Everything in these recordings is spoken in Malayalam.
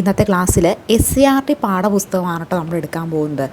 ഇന്നത്തെ ക്ലാസ്സിൽ എസ് സി ആർ ടി പാഠപുസ്തകമാണ് കേട്ടോ നമ്മൾ എടുക്കാൻ പോകുന്നത്.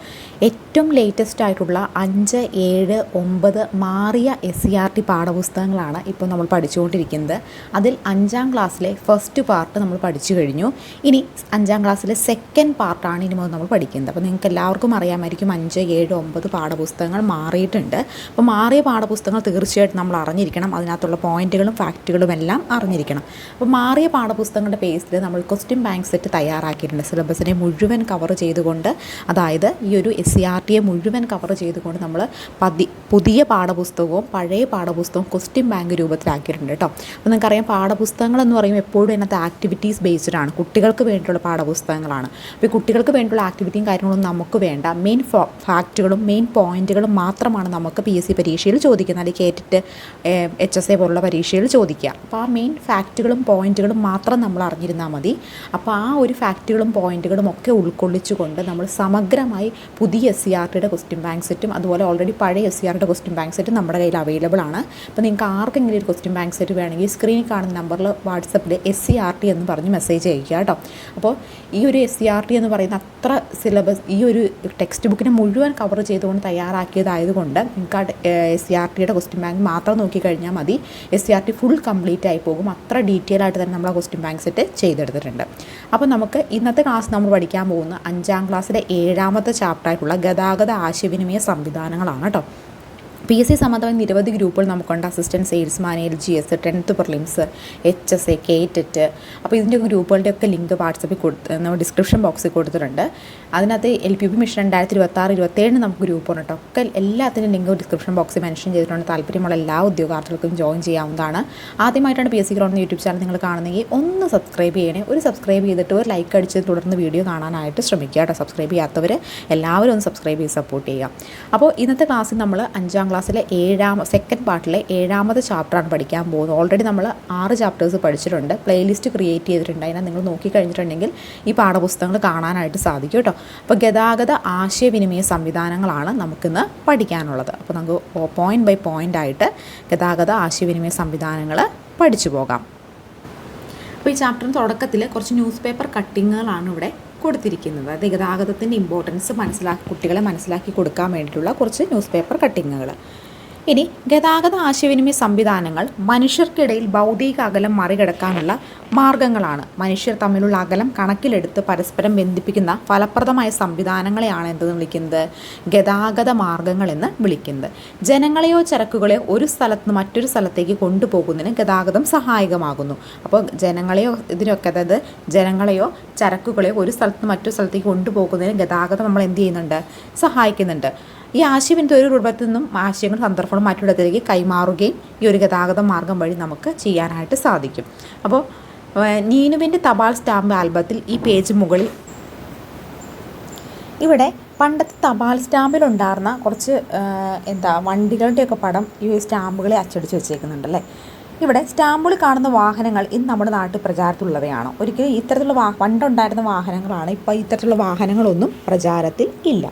ഏറ്റവും ലേറ്റസ്റ്റ് ആയിട്ടുള്ള അഞ്ച് ഏഴ് ഒമ്പത് മാറിയ എസ് സി ആർ ടി പാഠപുസ്തകങ്ങളാണ് ഇപ്പോൾ നമ്മൾ പഠിച്ചുകൊണ്ടിരിക്കുന്നത്. അതിൽ അഞ്ചാം ക്ലാസ്സിലെ ഫസ്റ്റ് പാർട്ട് നമ്മൾ പഠിച്ചു കഴിഞ്ഞു. ഇനി അഞ്ചാം ക്ലാസ്സിലെ സെക്കൻഡ് പാർട്ടാണ് ഇനി മുതൽ നമ്മൾ പഠിക്കുന്നത്. അപ്പോൾ നിങ്ങൾക്ക് എല്ലാവർക്കും അറിയാമായിരിക്കും അഞ്ച് ഏഴ് ഒമ്പത് പാഠപുസ്തകങ്ങൾ മാറിയിട്ടുണ്ട്. അപ്പോൾ മാറിയ പാഠപുസ്തകങ്ങൾ തീർച്ചയായിട്ടും നമ്മൾ അറിഞ്ഞിരിക്കണം. അതിനകത്തുള്ള പോയിന്റുകളും ഫാക്റ്റുകളും എല്ലാം അറിഞ്ഞിരിക്കണം. അപ്പോൾ മാറിയ പാഠപുസ്തകങ്ങളുടെ പേസിൽ നമ്മൾ ക്വസ്റ്റ്യൻ ബാങ്ക് സെറ്റ് തയ്യാറാക്കിയിട്ടുണ്ട്. സിലബസിനെ മുഴുവൻ കവർ ചെയ്തുകൊണ്ട് അതായത് ഈ ഒരു എസ് സി ആർ ടിയെ മുഴുവൻ കവർ ചെയ്തുകൊണ്ട് നമ്മൾ പതി പുതിയ പാഠപുസ്തകവും പഴയ പാഠപുസ്തകവും ക്വസ്റ്റ്യൻ ബാങ്ക് രൂപത്തിലാക്കിയിട്ടുണ്ട് കേട്ടോ അപ്പോൾ നിങ്ങൾക്കറിയാം പാഠപുസ്തകങ്ങൾ എന്ന് പറയുമ്പോൾ എപ്പോഴും അതിനകത്ത് ആക്ടിവിറ്റീസ് ബേസ്ഡ് ആണ്. കുട്ടികൾക്ക് വേണ്ടിയിട്ടുള്ള പാഠപുസ്തകങ്ങളാണ്. അപ്പോൾ കുട്ടികൾക്ക് വേണ്ടിയുള്ള ആക്ടിവിറ്റിയും കാര്യങ്ങളൊന്നും നമുക്ക് വേണ്ട. മെയിൻ ഫാക്റ്റുകളും മെയിൻ പോയിന്റുകളും മാത്രമാണ് നമുക്ക് പി എസ് സി പരീക്ഷയിൽ ചോദിക്കുന്നത്. അല്ലെങ്കിൽ കേറ്റിട്ട് എച്ച് എസ് എ പോലുള്ള പരീക്ഷയിൽ ചോദിക്കുക. അപ്പോൾ ആ മെയിൻ ഫാക്റ്റുകളും പോയിന്റുകളും മാത്രം നമ്മൾ അറിഞ്ഞിരുന്നാൽ മതി. അപ്പോൾ ആ ഒരു ഫാക്റ്റുകളും പോയിന്റുകളും ഒക്കെ ഉൾക്കൊള്ളിച്ചുകൊണ്ട് നമ്മൾ സമഗ്രമായി പുതിയ എസ് സി ആർ ടിയുടെ ക്വസ്റ്റ്യൻ ബാങ്ക് സെറ്റും അതുപോലെ ഓൾറെഡി പഴയ എസ് സി ടിയുടെ ക്വസ്റ്റ്യൻ ബാങ്ക് സെറ്റും നമ്മുടെ കയ്യിൽ അവൈലബിൾ ആണ്. അപ്പോൾ നിങ്ങൾക്ക് ആർക്കെങ്കിലും ഒരു ക്വസ്റ്റ്യൻ ബാങ്ക് സെറ്റ് വേണമെങ്കിൽ സ്ക്രീനിൽ കാണുന്ന നമ്പറിൽ വാട്സപ്പിൽ എസ് സി ആർ ടി എന്ന് പറഞ്ഞ് മെസ്സേജ് അയക്കുക കേട്ടോ. അപ്പോൾ ഈ ഒരു എസ് സി ആർ ടി എന്ന് പറയുന്ന അത്ര സിലബസ് ഈ ഒരു ടെക്സ്റ്റ് ബുക്കിനെ മുഴുവൻ കവർ ചെയ്തുകൊണ്ട് തയ്യാറാക്കിയതായതുകൊണ്ട് നിങ്ങൾക്ക് ആ എസ് സി ആർ ടിയുടെ ക്വസ്റ്റ്യൻ ബാങ്ക് മാത്രം നോക്കിക്കഴിഞ്ഞാൽ മതി. S C R T full complete ആയി പോകും. അത്ര ഡീറ്റെയിൽ ആയിട്ട് തന്നെ നമ്മൾ ആ ക്വസ്റ്റ്യൻ ബാങ്ക് സെറ്റ് ചെയ്തെടുത്തിട്ടുണ്ട്. അപ്പോൾ നമുക്ക് ഇന്നത്തെ ക്ലാസ് നമ്മൾ പഠിക്കാൻ പോകുന്ന അഞ്ചാം ക്ലാസ്സിലെ ഏഴാമത്തെ ചാപ്റ്ററായിട്ടുള്ള ഗതാഗത ആശയവിനിമയ സംവിധാനങ്ങളാണ് കേട്ടോ പി എസ് സി സംബന്ധമായ നിരവധി ഗ്രൂപ്പുകൾ നമുക്കുണ്ട്. Assistant salesman L G S tenth prelims H S A K TET അപ്പോൾ ഇതിന്റെ ഗ്രൂപ്പുകളുടെ ഒക്കെ ലിങ്ക് വാട്സപ്പിൽ കൊടുത്ത് നമ്മൾ ഡിസ്ക്രിപ്ഷൻ ബോക്സിൽ കൊടുത്തിട്ടുണ്ട്. അതിനകത്ത് എൽ പി പി മിഷൻ രണ്ടായിരത്തി ഇരുപത്താറ് ഇരുപത്തേഴിന് നമുക്ക് ഗ്രൂപ്പുണ്ട് കേട്ടോ ഒക്കെ എല്ലാത്തിന്റെയും ലിങ്ക് ഡിസ്ക്രിപ്ഷൻ ബോക്സിൽ മെൻഷൻ ചെയ്തിട്ടുണ്ട്. താല്പര്യമുള്ള എല്ലാ ഉദ്യോഗാർത്ഥികൾക്കും ജോയിൻ ചെയ്യാവുന്നതാണ്. ആദ്യമായിട്ടാണ് P S C ground YouTube channel നിങ്ങൾ കാണുന്നെങ്കിൽ ഒന്ന് സബ്സ്ക്രൈബ് ചെയ്യണേ. ഒരു സബ്സ്ക്രൈബ് ചെയ്തിട്ട് ഒരു ലൈക്ക് അടിച്ച് തുടർന്ന് വീഡിയോ കാണാനായിട്ട് ശ്രമിക്കുക കേട്ടോ സബ്സ്ക്രൈബ് ചെയ്യാത്തവർ എല്ലാവരും ഒന്ന് സബ്സ്ക്രൈബ് ചെയ്ത് സപ്പോർട്ട് ചെയ്യുക. അപ്പോൾ ഇന്നത്തെ ക്ലാസ്സിൽ നമ്മൾ അഞ്ചാം ക്ലാസ്സിലെ ഏഴാം സെക്കൻഡ് പാർട്ടിലെ ഏഴാമത് ചാപ്റ്ററാണ് പഠിക്കാൻ പോകുന്നത്. ഓൾറെഡി നമ്മൾ ആറ് ചാപ്റ്റേഴ്സ് പഠിച്ചിട്ടുണ്ട്. പ്ലേലിസ്റ്റ് ക്രിയേറ്റ് ചെയ്തിട്ടുണ്ട്. അതിനെ നിങ്ങൾ നോക്കിക്കഴിഞ്ഞിട്ടുണ്ടെങ്കിൽ ഈ പാഠപുസ്തകങ്ങൾ കാണാനായിട്ട് സാധിക്കും കേട്ടോ. അപ്പോൾ ഗതാഗത ആശയവിനിമയ സംവിധാനങ്ങളാണ് നമുക്കിന്ന് പഠിക്കാനുള്ളത്. അപ്പോൾ നമുക്ക് പോയിന്റ് ബൈ പോയിന്റ് ആയിട്ട് ഗതാഗത ആശയവിനിമയ സംവിധാനങ്ങൾ പഠിച്ചു പോകാം. അപ്പോൾ ഈ ചാപ്റ്ററിന് തുടക്കത്തിൽ കുറച്ച് ന്യൂസ് പേപ്പർ കട്ടിങ്ങുകളാണ് ഇവിടെ കൊടുത്തിരിക്കുന്നത്. അത് ഗതാഗതത്തിന്റെ ഇമ്പോർട്ടൻസ് മനസ്സിലാക്കി കുട്ടികളെ മനസ്സിലാക്കി കൊടുക്കാൻ വേണ്ടിയിട്ടുള്ള കുറച്ച് ന്യൂസ് പേപ്പർ കട്ടിങ്ങുകൾ ഇനി ഗതാഗത ആശയവിനിമയ സംവിധാനങ്ങൾ മനുഷ്യർക്കിടയിൽ ഭൗതിക അകലം മറികടക്കാനുള്ള മാർഗങ്ങളാണ്. മനുഷ്യർ തമ്മിലുള്ള അകലം കണക്കിലെടുത്ത് പരസ്പരം ബന്ധിപ്പിക്കുന്ന ഫലപ്രദമായ സംവിധാനങ്ങളെയാണ് എന്തെന്ന് വിളിക്കുന്നത്? ഗതാഗത മാർഗങ്ങൾ എന്ന് വിളിക്കുന്നത്. ജനങ്ങളെയോ ചരക്കുകളെയോ ഒരു സ്ഥലത്ത് നിന്ന് മറ്റൊരു സ്ഥലത്തേക്ക് കൊണ്ടുപോകുന്നതിന് ഗതാഗതം സഹായകമാകുന്നു. അപ്പോൾ ജനങ്ങളെയോ ഇതിനൊക്കെ അതായത് ജനങ്ങളെയോ ചരക്കുകളെയോ ഒരു സ്ഥലത്ത് നിന്ന് മറ്റൊരു സ്ഥലത്തേക്ക് കൊണ്ടുപോകുന്നതിന് ഗതാഗതം നമ്മൾ എന്ത് ചെയ്യുന്നുണ്ട്? സഹായിക്കുന്നുണ്ട്. ഈ ആശയവിനിമയ ഒരു രൂപത്തിൽ നിന്നും ആശയങ്ങൾ സന്ദർഭങ്ങളും മറ്റൊരിടത്തിലേക്ക് കൈമാറുകയും ഈ ഒരു ഗതാഗത മാർഗം വഴി നമുക്ക് ചെയ്യാനായിട്ട് സാധിക്കും. അപ്പോൾ നീനുവിന്റെ തപാൽ സ്റ്റാമ്പ് ആൽബത്തിൽ ഈ പേജ് മുകളിൽ ഇവിടെ പണ്ടത്തെ തപാൽ സ്റ്റാമ്പിലുണ്ടായിരുന്ന കുറച്ച് എന്താ വണ്ടികളുടെയൊക്കെ പടം ഈ സ്റ്റാമ്പുകളെ അച്ചടിച്ച് വെച്ചേക്കുന്നുണ്ടല്ലേ ഇവിടെ സ്റ്റാമ്പുകൾ കാണുന്ന വാഹനങ്ങൾ ഇന്ന് നമ്മുടെ നാട്ടിൽ പ്രചാരത്തിലുള്ളവയാണ്. ഒരിക്കലും ഇത്തരത്തിലുള്ള വാ പണ്ടുണ്ടായിരുന്ന വാഹനങ്ങളാണ് ഇപ്പോൾ ഇത്തരത്തിലുള്ള വാഹനങ്ങളൊന്നും പ്രചാരത്തിൽ ഇല്ല.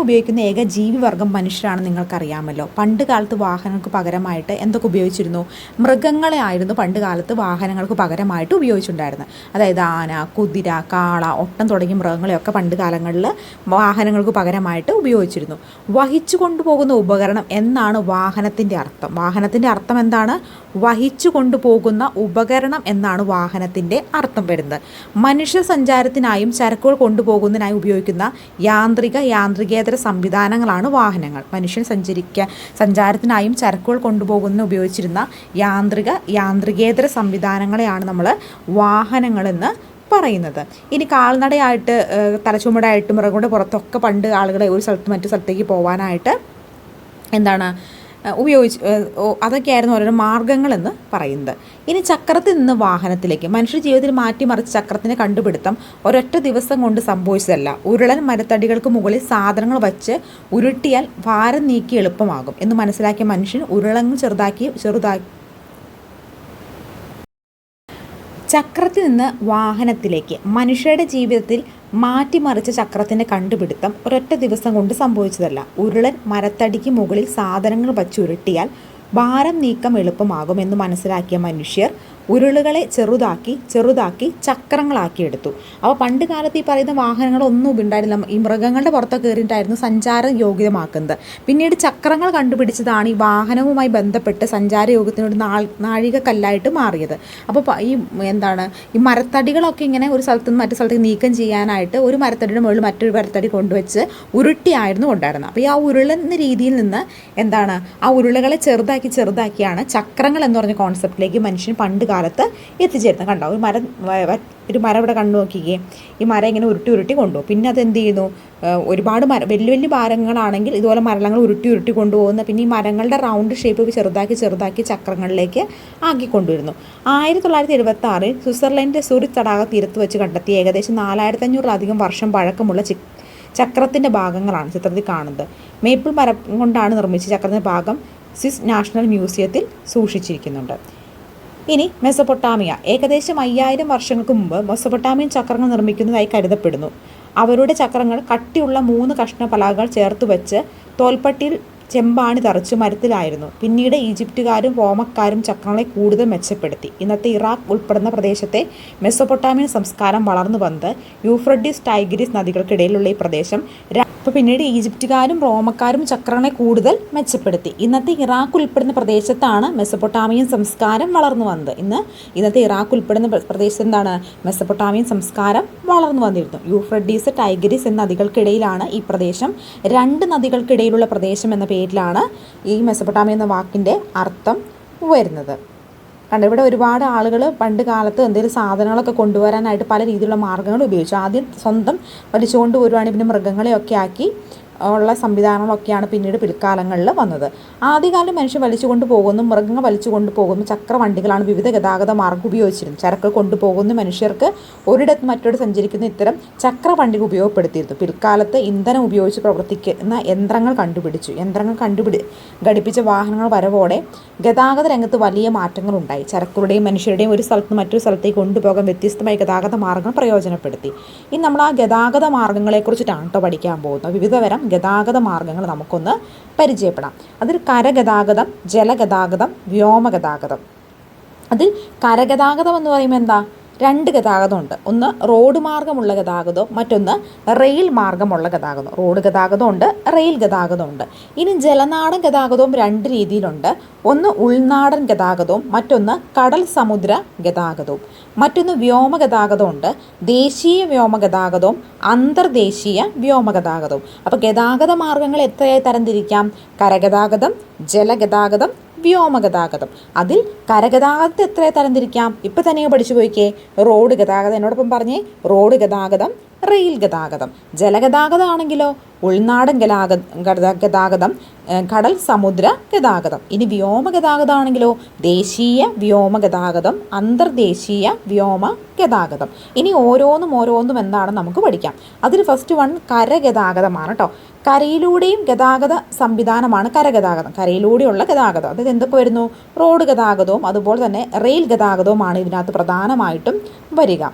ഉപയോഗിക്കുന്ന ഏക ജീവിവർഗം മനുഷ്യരാണ് നിങ്ങൾക്കറിയാമല്ലോ. പണ്ട് കാലത്ത് വാഹനങ്ങൾക്ക് പകരമായിട്ട് എന്തൊക്കെ ഉപയോഗിച്ചിരുന്നു? മൃഗങ്ങളെ ആയിരുന്നു പണ്ട് കാലത്ത് വാഹനങ്ങൾക്ക് പകരമായിട്ട് ഉപയോഗിച്ചിട്ടുണ്ടായിരുന്നത്. അതായത് ആന കുതിര കാള ഒട്ടം തുടങ്ങിയ മൃഗങ്ങളെയൊക്കെ പണ്ട് കാലങ്ങളിൽ വാഹനങ്ങൾക്ക് പകരമായിട്ട് ഉപയോഗിച്ചിരുന്നു. വഹിച്ചു കൊണ്ടുപോകുന്ന ഉപകരണം എന്നാണ് വാഹനത്തിന്റെ അർത്ഥം. വാഹനത്തിന്റെ അർത്ഥം എന്താണ്? വഹിച്ചു കൊണ്ടുപോകുന്ന ഉപകരണം എന്നാണ് വാഹനത്തിന്റെ അർത്ഥം വരുന്നത്. മനുഷ്യ സഞ്ചാരത്തിനായും ചരക്കുകൾ കൊണ്ടുപോകുന്നതിനായി ഉപയോഗിക്കുന്ന യാന്ത്രിക യാന്ത്രികേതര സംവിധാനങ്ങളാണ് വാഹനങ്ങൾ. മനുഷ്യൻ സഞ്ചരിക്കാൻ സഞ്ചാരത്തിനായും ചരക്കുകൾ കൊണ്ടുപോകുന്ന ഉപയോഗിച്ചിരുന്ന യാന്ത്രിക യാന്ത്രികേതര സംവിധാനങ്ങളെയാണ് നമ്മൾ വാഹനങ്ങളെന്ന് പറയുന്നത്. ഇനി കാൽനടയായിട്ട് തലച്ചുമടായിട്ട് മൃഗങ്ങളുടെ പുറത്തൊക്കെ പണ്ട് ആളുകളെ ഒരു സ്ഥലത്ത് മറ്റു സ്ഥലത്തേക്ക് പോകാനായിട്ട് എന്താണ് ഉപയോഗിച്ച് അതൊക്കെയായിരുന്നു ഓരോരോ മാർഗങ്ങളെന്ന് പറയുന്നത്. ഇനി ചക്രത്തിൽ നിന്ന് വാഹനത്തിലേക്ക്. മനുഷ്യ ജീവിതത്തിൽ മാറ്റിമറിച്ച് ചക്രത്തിന്റെ കണ്ടുപിടുത്തം ഒരൊറ്റ ദിവസം കൊണ്ട് സംഭവിച്ചതല്ല. ഉരുളൻ മരത്തടികൾക്ക് മുകളിൽ സാധനങ്ങൾ വച്ച് ഉരുട്ടിയാൽ ഭാരം നീക്കി എളുപ്പമാകും എന്ന് മനസ്സിലാക്കിയ മനുഷ്യൻ ഉരുളങ്ങൾ ചെറുതാക്കി ചെറുതാക്കി ചക്രത്തിൽ നിന്ന് വാഹനത്തിലേക്ക് മനുഷ്യരുടെ ജീവിതത്തിൽ മാറ്റിമറിച്ച ചക്രത്തിന്റെ കണ്ടുപിടുത്തം ഒരൊറ്റ ദിവസം കൊണ്ട് സംഭവിച്ചതല്ല. ഉരുളൻ മരത്തടിക്ക് മുകളിൽ സാധനങ്ങൾ വച്ചുരുട്ടിയാൽ ഭാരം നീക്കം എളുപ്പമാകുമെന്ന് മനസ്സിലാക്കിയ മനുഷ്യർ ഉരുളുകളെ ചെറുതാക്കി ചെറുതാക്കി ചക്രങ്ങളാക്കി എടുത്തു. അപ്പോൾ പണ്ട് കാലത്ത് ഈ പറയുന്ന വാഹനങ്ങളൊന്നും ഉണ്ടായിരുന്നില്ല. ഈ മൃഗങ്ങളുടെ പുറത്തൊക്കെ കയറിയിട്ടായിരുന്നു സഞ്ചാര യോഗ്യമാക്കുന്നത്. പിന്നീട് ചക്രങ്ങൾ കണ്ടുപിടിച്ചതാണ് ഈ വാഹനവുമായി ബന്ധപ്പെട്ട് സഞ്ചാര യോഗത്തിനോട് നാൾ നാഴികക്കല്ലായിട്ട് മാറിയത്. അപ്പോൾ ഈ എന്താണ് ഈ മരത്തടികളൊക്കെ ഇങ്ങനെ ഒരു സ്ഥലത്ത് നിന്ന് മറ്റു സ്ഥലത്തേക്ക് നീക്കം ചെയ്യാനായിട്ട് ഒരു മരത്തടിയുടെ മുകളിൽ മറ്റൊരു മരത്തടി കൊണ്ടുവച്ച് ഉരുട്ടിയായിരുന്നു കൊണ്ടായിരുന്നത് അപ്പോൾ ഈ ആ ഉരുളുന്ന രീതിയിൽ നിന്ന് എന്താണ് ആ ഉരുളകളെ ചെറുതാക്കി ചെറുതാക്കിയാണ് ചക്രങ്ങൾ എന്ന് പറഞ്ഞ കോൺസെപ്റ്റിലേക്ക് മനുഷ്യൻ പണ്ട് കാലത്ത് എത്തിച്ചേരുന്നത്. കണ്ടോ? ഒരു മരം ഒരു മരം ഇവിടെ കണ്ടു നോക്കിക്കേ ഈ മരം ഇങ്ങനെ ഉരുട്ടി ഉരുട്ടി കൊണ്ടുപോകും. പിന്നെ അത് ചെയ്യുന്നു? ഒരുപാട് മരം വലിയ വലിയ മരങ്ങളാണെങ്കിൽ ഇതുപോലെ മരങ്ങൾ ഉരുട്ടി ഉരുട്ടി കൊണ്ടുപോകുന്ന പിന്നെ ഈ മരങ്ങളുടെ റൗണ്ട് ഷേപ്പ് ചെറുതാക്കി ചെറുതാക്കി ചക്രങ്ങളിലേക്ക് ആക്കി കൊണ്ടുവരുന്നു ആയിരത്തി തൊള്ളായിരത്തി എഴുപത്തി ആറിൽ സ്വിറ്റ്സർലൻഡിന്റെ സൂറിച്ച് തടാക തീരത്ത് വെച്ച് കണ്ടെത്തിയ ഏകദേശം നാലായിരത്തി അഞ്ഞൂറിലധികം വർഷം പഴക്കമുള്ള ചി ചക്രത്തിന്റെ ഭാഗങ്ങളാണ് ചിത്രത്തിൽ കാണുന്നത്. മേപ്പിൾ മരം കൊണ്ടാണ് നിർമ്മിച്ച ചക്രത്തിന്റെ ഭാഗം സ്വിസ് നാഷണൽ മ്യൂസിയത്തിൽ സൂക്ഷിച്ചിരിക്കുന്നുണ്ട്. ഇനി മെസപ്പൊട്ടാമിയ ഏകദേശം അയ്യായിരം വർഷങ്ങൾക്ക് മുമ്പ് മെസപ്പൊട്ടാമിയൻ ചക്രങ്ങൾ നിർമ്മിക്കുന്നതായി കരുതപ്പെടുന്നു. അവരുടെ ചക്രങ്ങൾ കട്ടിയുള്ള മൂന്ന് കഷ്ണ പലകകൾ ചേർത്ത് വെച്ച് തോൽപ്പട്ടിയിൽ ചെമ്പാണി തറച്ചു മരത്തിലായിരുന്നു. പിന്നീട് ഈജിപ്തുകാരും റോമക്കാരും ചക്രങ്ങളെ കൂടുതൽ മെച്ചപ്പെടുത്തി. ഇന്നത്തെ ഇറാഖ് ഉൾപ്പെടുന്ന പ്രദേശത്തെ മെസ്സൊപ്പൊട്ടാമിയൻ സംസ്കാരം വളർന്നു വന്നത് യൂഫ്രഡീസ് ടൈഗ്രിസ് നദികൾക്കിടയിലുള്ള ഈ പ്രദേശം. അപ്പോൾ പിന്നീട് ഈജിപ്തുകാരും റോമക്കാരും ചക്രങ്ങളെ കൂടുതൽ മെച്ചപ്പെടുത്തി. ഇന്നത്തെ ഇറാഖ് ഉൾപ്പെടുന്ന പ്രദേശത്താണ് മെസ്സപ്പൊട്ടാമിയൻ സംസ്കാരം വളർന്നു വന്നത്. ഇന്ന് ഇന്നത്തെ ഇറാഖ് ഉൾപ്പെടുന്ന പ്ര- പ്രദേശത്ത് എന്താണ് മെസ്സപ്പൊട്ടാമിയൻ സംസ്കാരം വളർന്നു വന്നിരുന്നു. യൂഫ്രഡീസ് ടൈഗ്രിസ് എന്ന നദികൾക്കിടയിലാണ് ഈ പ്രദേശം. രണ്ട് നദികൾക്കിടയിലുള്ള പ്രദേശം എന്ന പേരിലാണ് ഈ മെസ്സപ്പൊട്ടാമിയ എന്ന വാക്കിന്റെ അർത്ഥം വരുന്നത്. കണ്ടോ ഇവിടെ ഒരുപാട് ആളുകൾ പണ്ട് കാലത്ത് എന്തെങ്കിലും സാധനങ്ങളൊക്കെ കൊണ്ടുവരാനായിട്ട് പല രീതിയിലുള്ള മാർഗങ്ങൾ ഉപയോഗിച്ചു. ആദ്യം സ്വന്തം വലിച്ചുകൊണ്ട് വരുവാണെങ്കിൽ പിന്നെ മൃഗങ്ങളെയൊക്കെ ആക്കി ഉള്ള സംവിധാനങ്ങളൊക്കെയാണ് പിന്നീട് പിൽക്കാലങ്ങളിൽ വന്നത്. ആദ്യകാലം മനുഷ്യൻ വലിച്ചുകൊണ്ട് പോകുന്നു മൃഗങ്ങൾ വലിച്ചുകൊണ്ട് പോകുന്നു ചക്രവണ്ടികളാണ് വിവിധ ഗതാഗത മാർഗം ഉപയോഗിച്ചിരുന്നത്. ചരക്ക് കൊണ്ടുപോകുന്ന മനുഷ്യർക്ക് ഒരിടത്ത് മറ്റൊരു സഞ്ചരിക്കുന്ന ഇത്തരം ചക്രവണ്ടികൾ ഉപയോഗപ്പെടുത്തിയിരുന്നു. പിൽക്കാലത്ത് ഇന്ധനം ഉപയോഗിച്ച് പ്രവർത്തിക്കുന്ന യന്ത്രങ്ങൾ കണ്ടുപിടിച്ചു. യന്ത്രങ്ങൾ കണ്ടുപിടി ഘടിപ്പിച്ച വാഹനങ്ങൾ വരവോടെ ഗതാഗത രംഗത്ത് വലിയ മാറ്റങ്ങൾ ഉണ്ടായി. ചരക്കുകളുടെയും മനുഷ്യരുടെയും ഒരു സ്ഥലത്ത് മറ്റൊരു സ്ഥലത്തേക്ക് കൊണ്ടുപോകാൻ വ്യത്യസ്തമായ ഗതാഗത മാർഗം പ്രയോജനപ്പെടുത്തി. ഇനി നമ്മൾ ആ ഗതാഗത മാർഗങ്ങളെക്കുറിച്ചിട്ടാണ് കേട്ടോ പഠിക്കാൻ പോകുന്നത്. വിവിധ തരം ഗതാഗത മാർഗങ്ങൾ നമുക്കൊന്ന് പരിചയപ്പെടാം. അതിൽ കരഗതാഗതം ജലഗതാഗതം വ്യോമഗതാഗതം. അതിൽ കരഗതാഗതം എന്ന് പറയുമ്പോൾ എന്താ? രണ്ട് ഗതാഗതമുണ്ട്. ഒന്ന് റോഡ് മാർഗമുള്ള ഗതാഗതവും മറ്റൊന്ന് റെയിൽ മാർഗമുള്ള ഗതാഗതം. റോഡ് ഗതാഗതമുണ്ട് റെയിൽ ഗതാഗതമുണ്ട്. ഇനി ജലനാടൻ ഗതാഗതവും രണ്ട് രീതിയിലുണ്ട്. ഒന്ന് ഉൾനാടൻ ഗതാഗതവും മറ്റൊന്ന് കടൽ സമുദ്ര ഗതാഗതവും. മറ്റൊന്ന് വ്യോമ ഗതാഗതമുണ്ട്. ദേശീയ വ്യോമ ഗതാഗതവും അന്തർദേശീയ വ്യോമ ഗതാഗതവും. അപ്പോൾ ഗതാഗത മാർഗങ്ങൾ എത്രയായി തരംതിരിക്കാം? കരഗതാഗതം ജലഗതാഗതം വ്യോമഗതാഗതം. അതിൽ കരഗതാഗതത്തെ എത്ര തരംതിരിക്കാം? ഇപ്പം തന്നെ പഠിച്ചു പോയിക്കേ. റോഡ് ഗതാഗതം എന്നോടൊപ്പം പറഞ്ഞേ. റോഡ് ഗതാഗതം റെയിൽ ഗതാഗതം. ജലഗതാഗതം ആണെങ്കിലോ ഉൾനാടൻ ഗതാഗ ഗതാഗതം കടൽ സമുദ്ര ഗതാഗതം. ഇനി വ്യോമ ഗതാഗതമാണെങ്കിലോ ദേശീയ വ്യോമ ഗതാഗതം അന്തർദേശീയ വ്യോമ ഗതാഗതം. ഇനി ഓരോന്നും ഓരോന്നും എന്താണ് നമുക്ക് പഠിക്കാം. അതിൽ ഫസ്റ്റ് വൺ കരഗതാഗതമാണ് കേട്ടോ കരയിലൂടെയും ഗതാഗത സംവിധാനമാണ് കരഗതാഗതം. കരയിലൂടെയുള്ള ഗതാഗതം. അതായത് എന്തൊക്കെ വരുന്നു? റോഡ് ഗതാഗതവും അതുപോലെ തന്നെ റെയിൽ ഗതാഗതവുമാണ് ഇതിനകത്ത് പ്രധാനമായിട്ടും വരിക.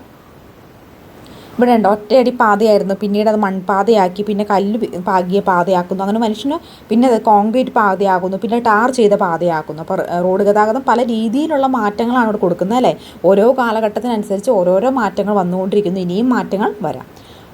ഇവിടെ ഉണ്ട് ഒറ്റയടി പാതയായിരുന്നു. പിന്നീട് അത് മൺപാതയാക്കി. പിന്നെ കല്ല് പാകിയ പാതയാക്കുന്നു. അങ്ങനെ മനുഷ്യന് പിന്നെ അത് കോൺക്രീറ്റ് പാതയാകുന്നു. പിന്നെ ടാർ ചെയ്ത പാതയാക്കുന്നു. അപ്പോൾ റോഡ് ഗതാഗതം പല രീതിയിലുള്ള മാറ്റങ്ങളാണ് ഇവിടെ കൊടുക്കുന്നത് അല്ലേ? ഓരോ കാലഘട്ടത്തിനനുസരിച്ച് ഓരോരോ മാറ്റങ്ങൾ വന്നുകൊണ്ടിരിക്കുന്നു. ഇനിയും മാറ്റങ്ങൾ വരാം.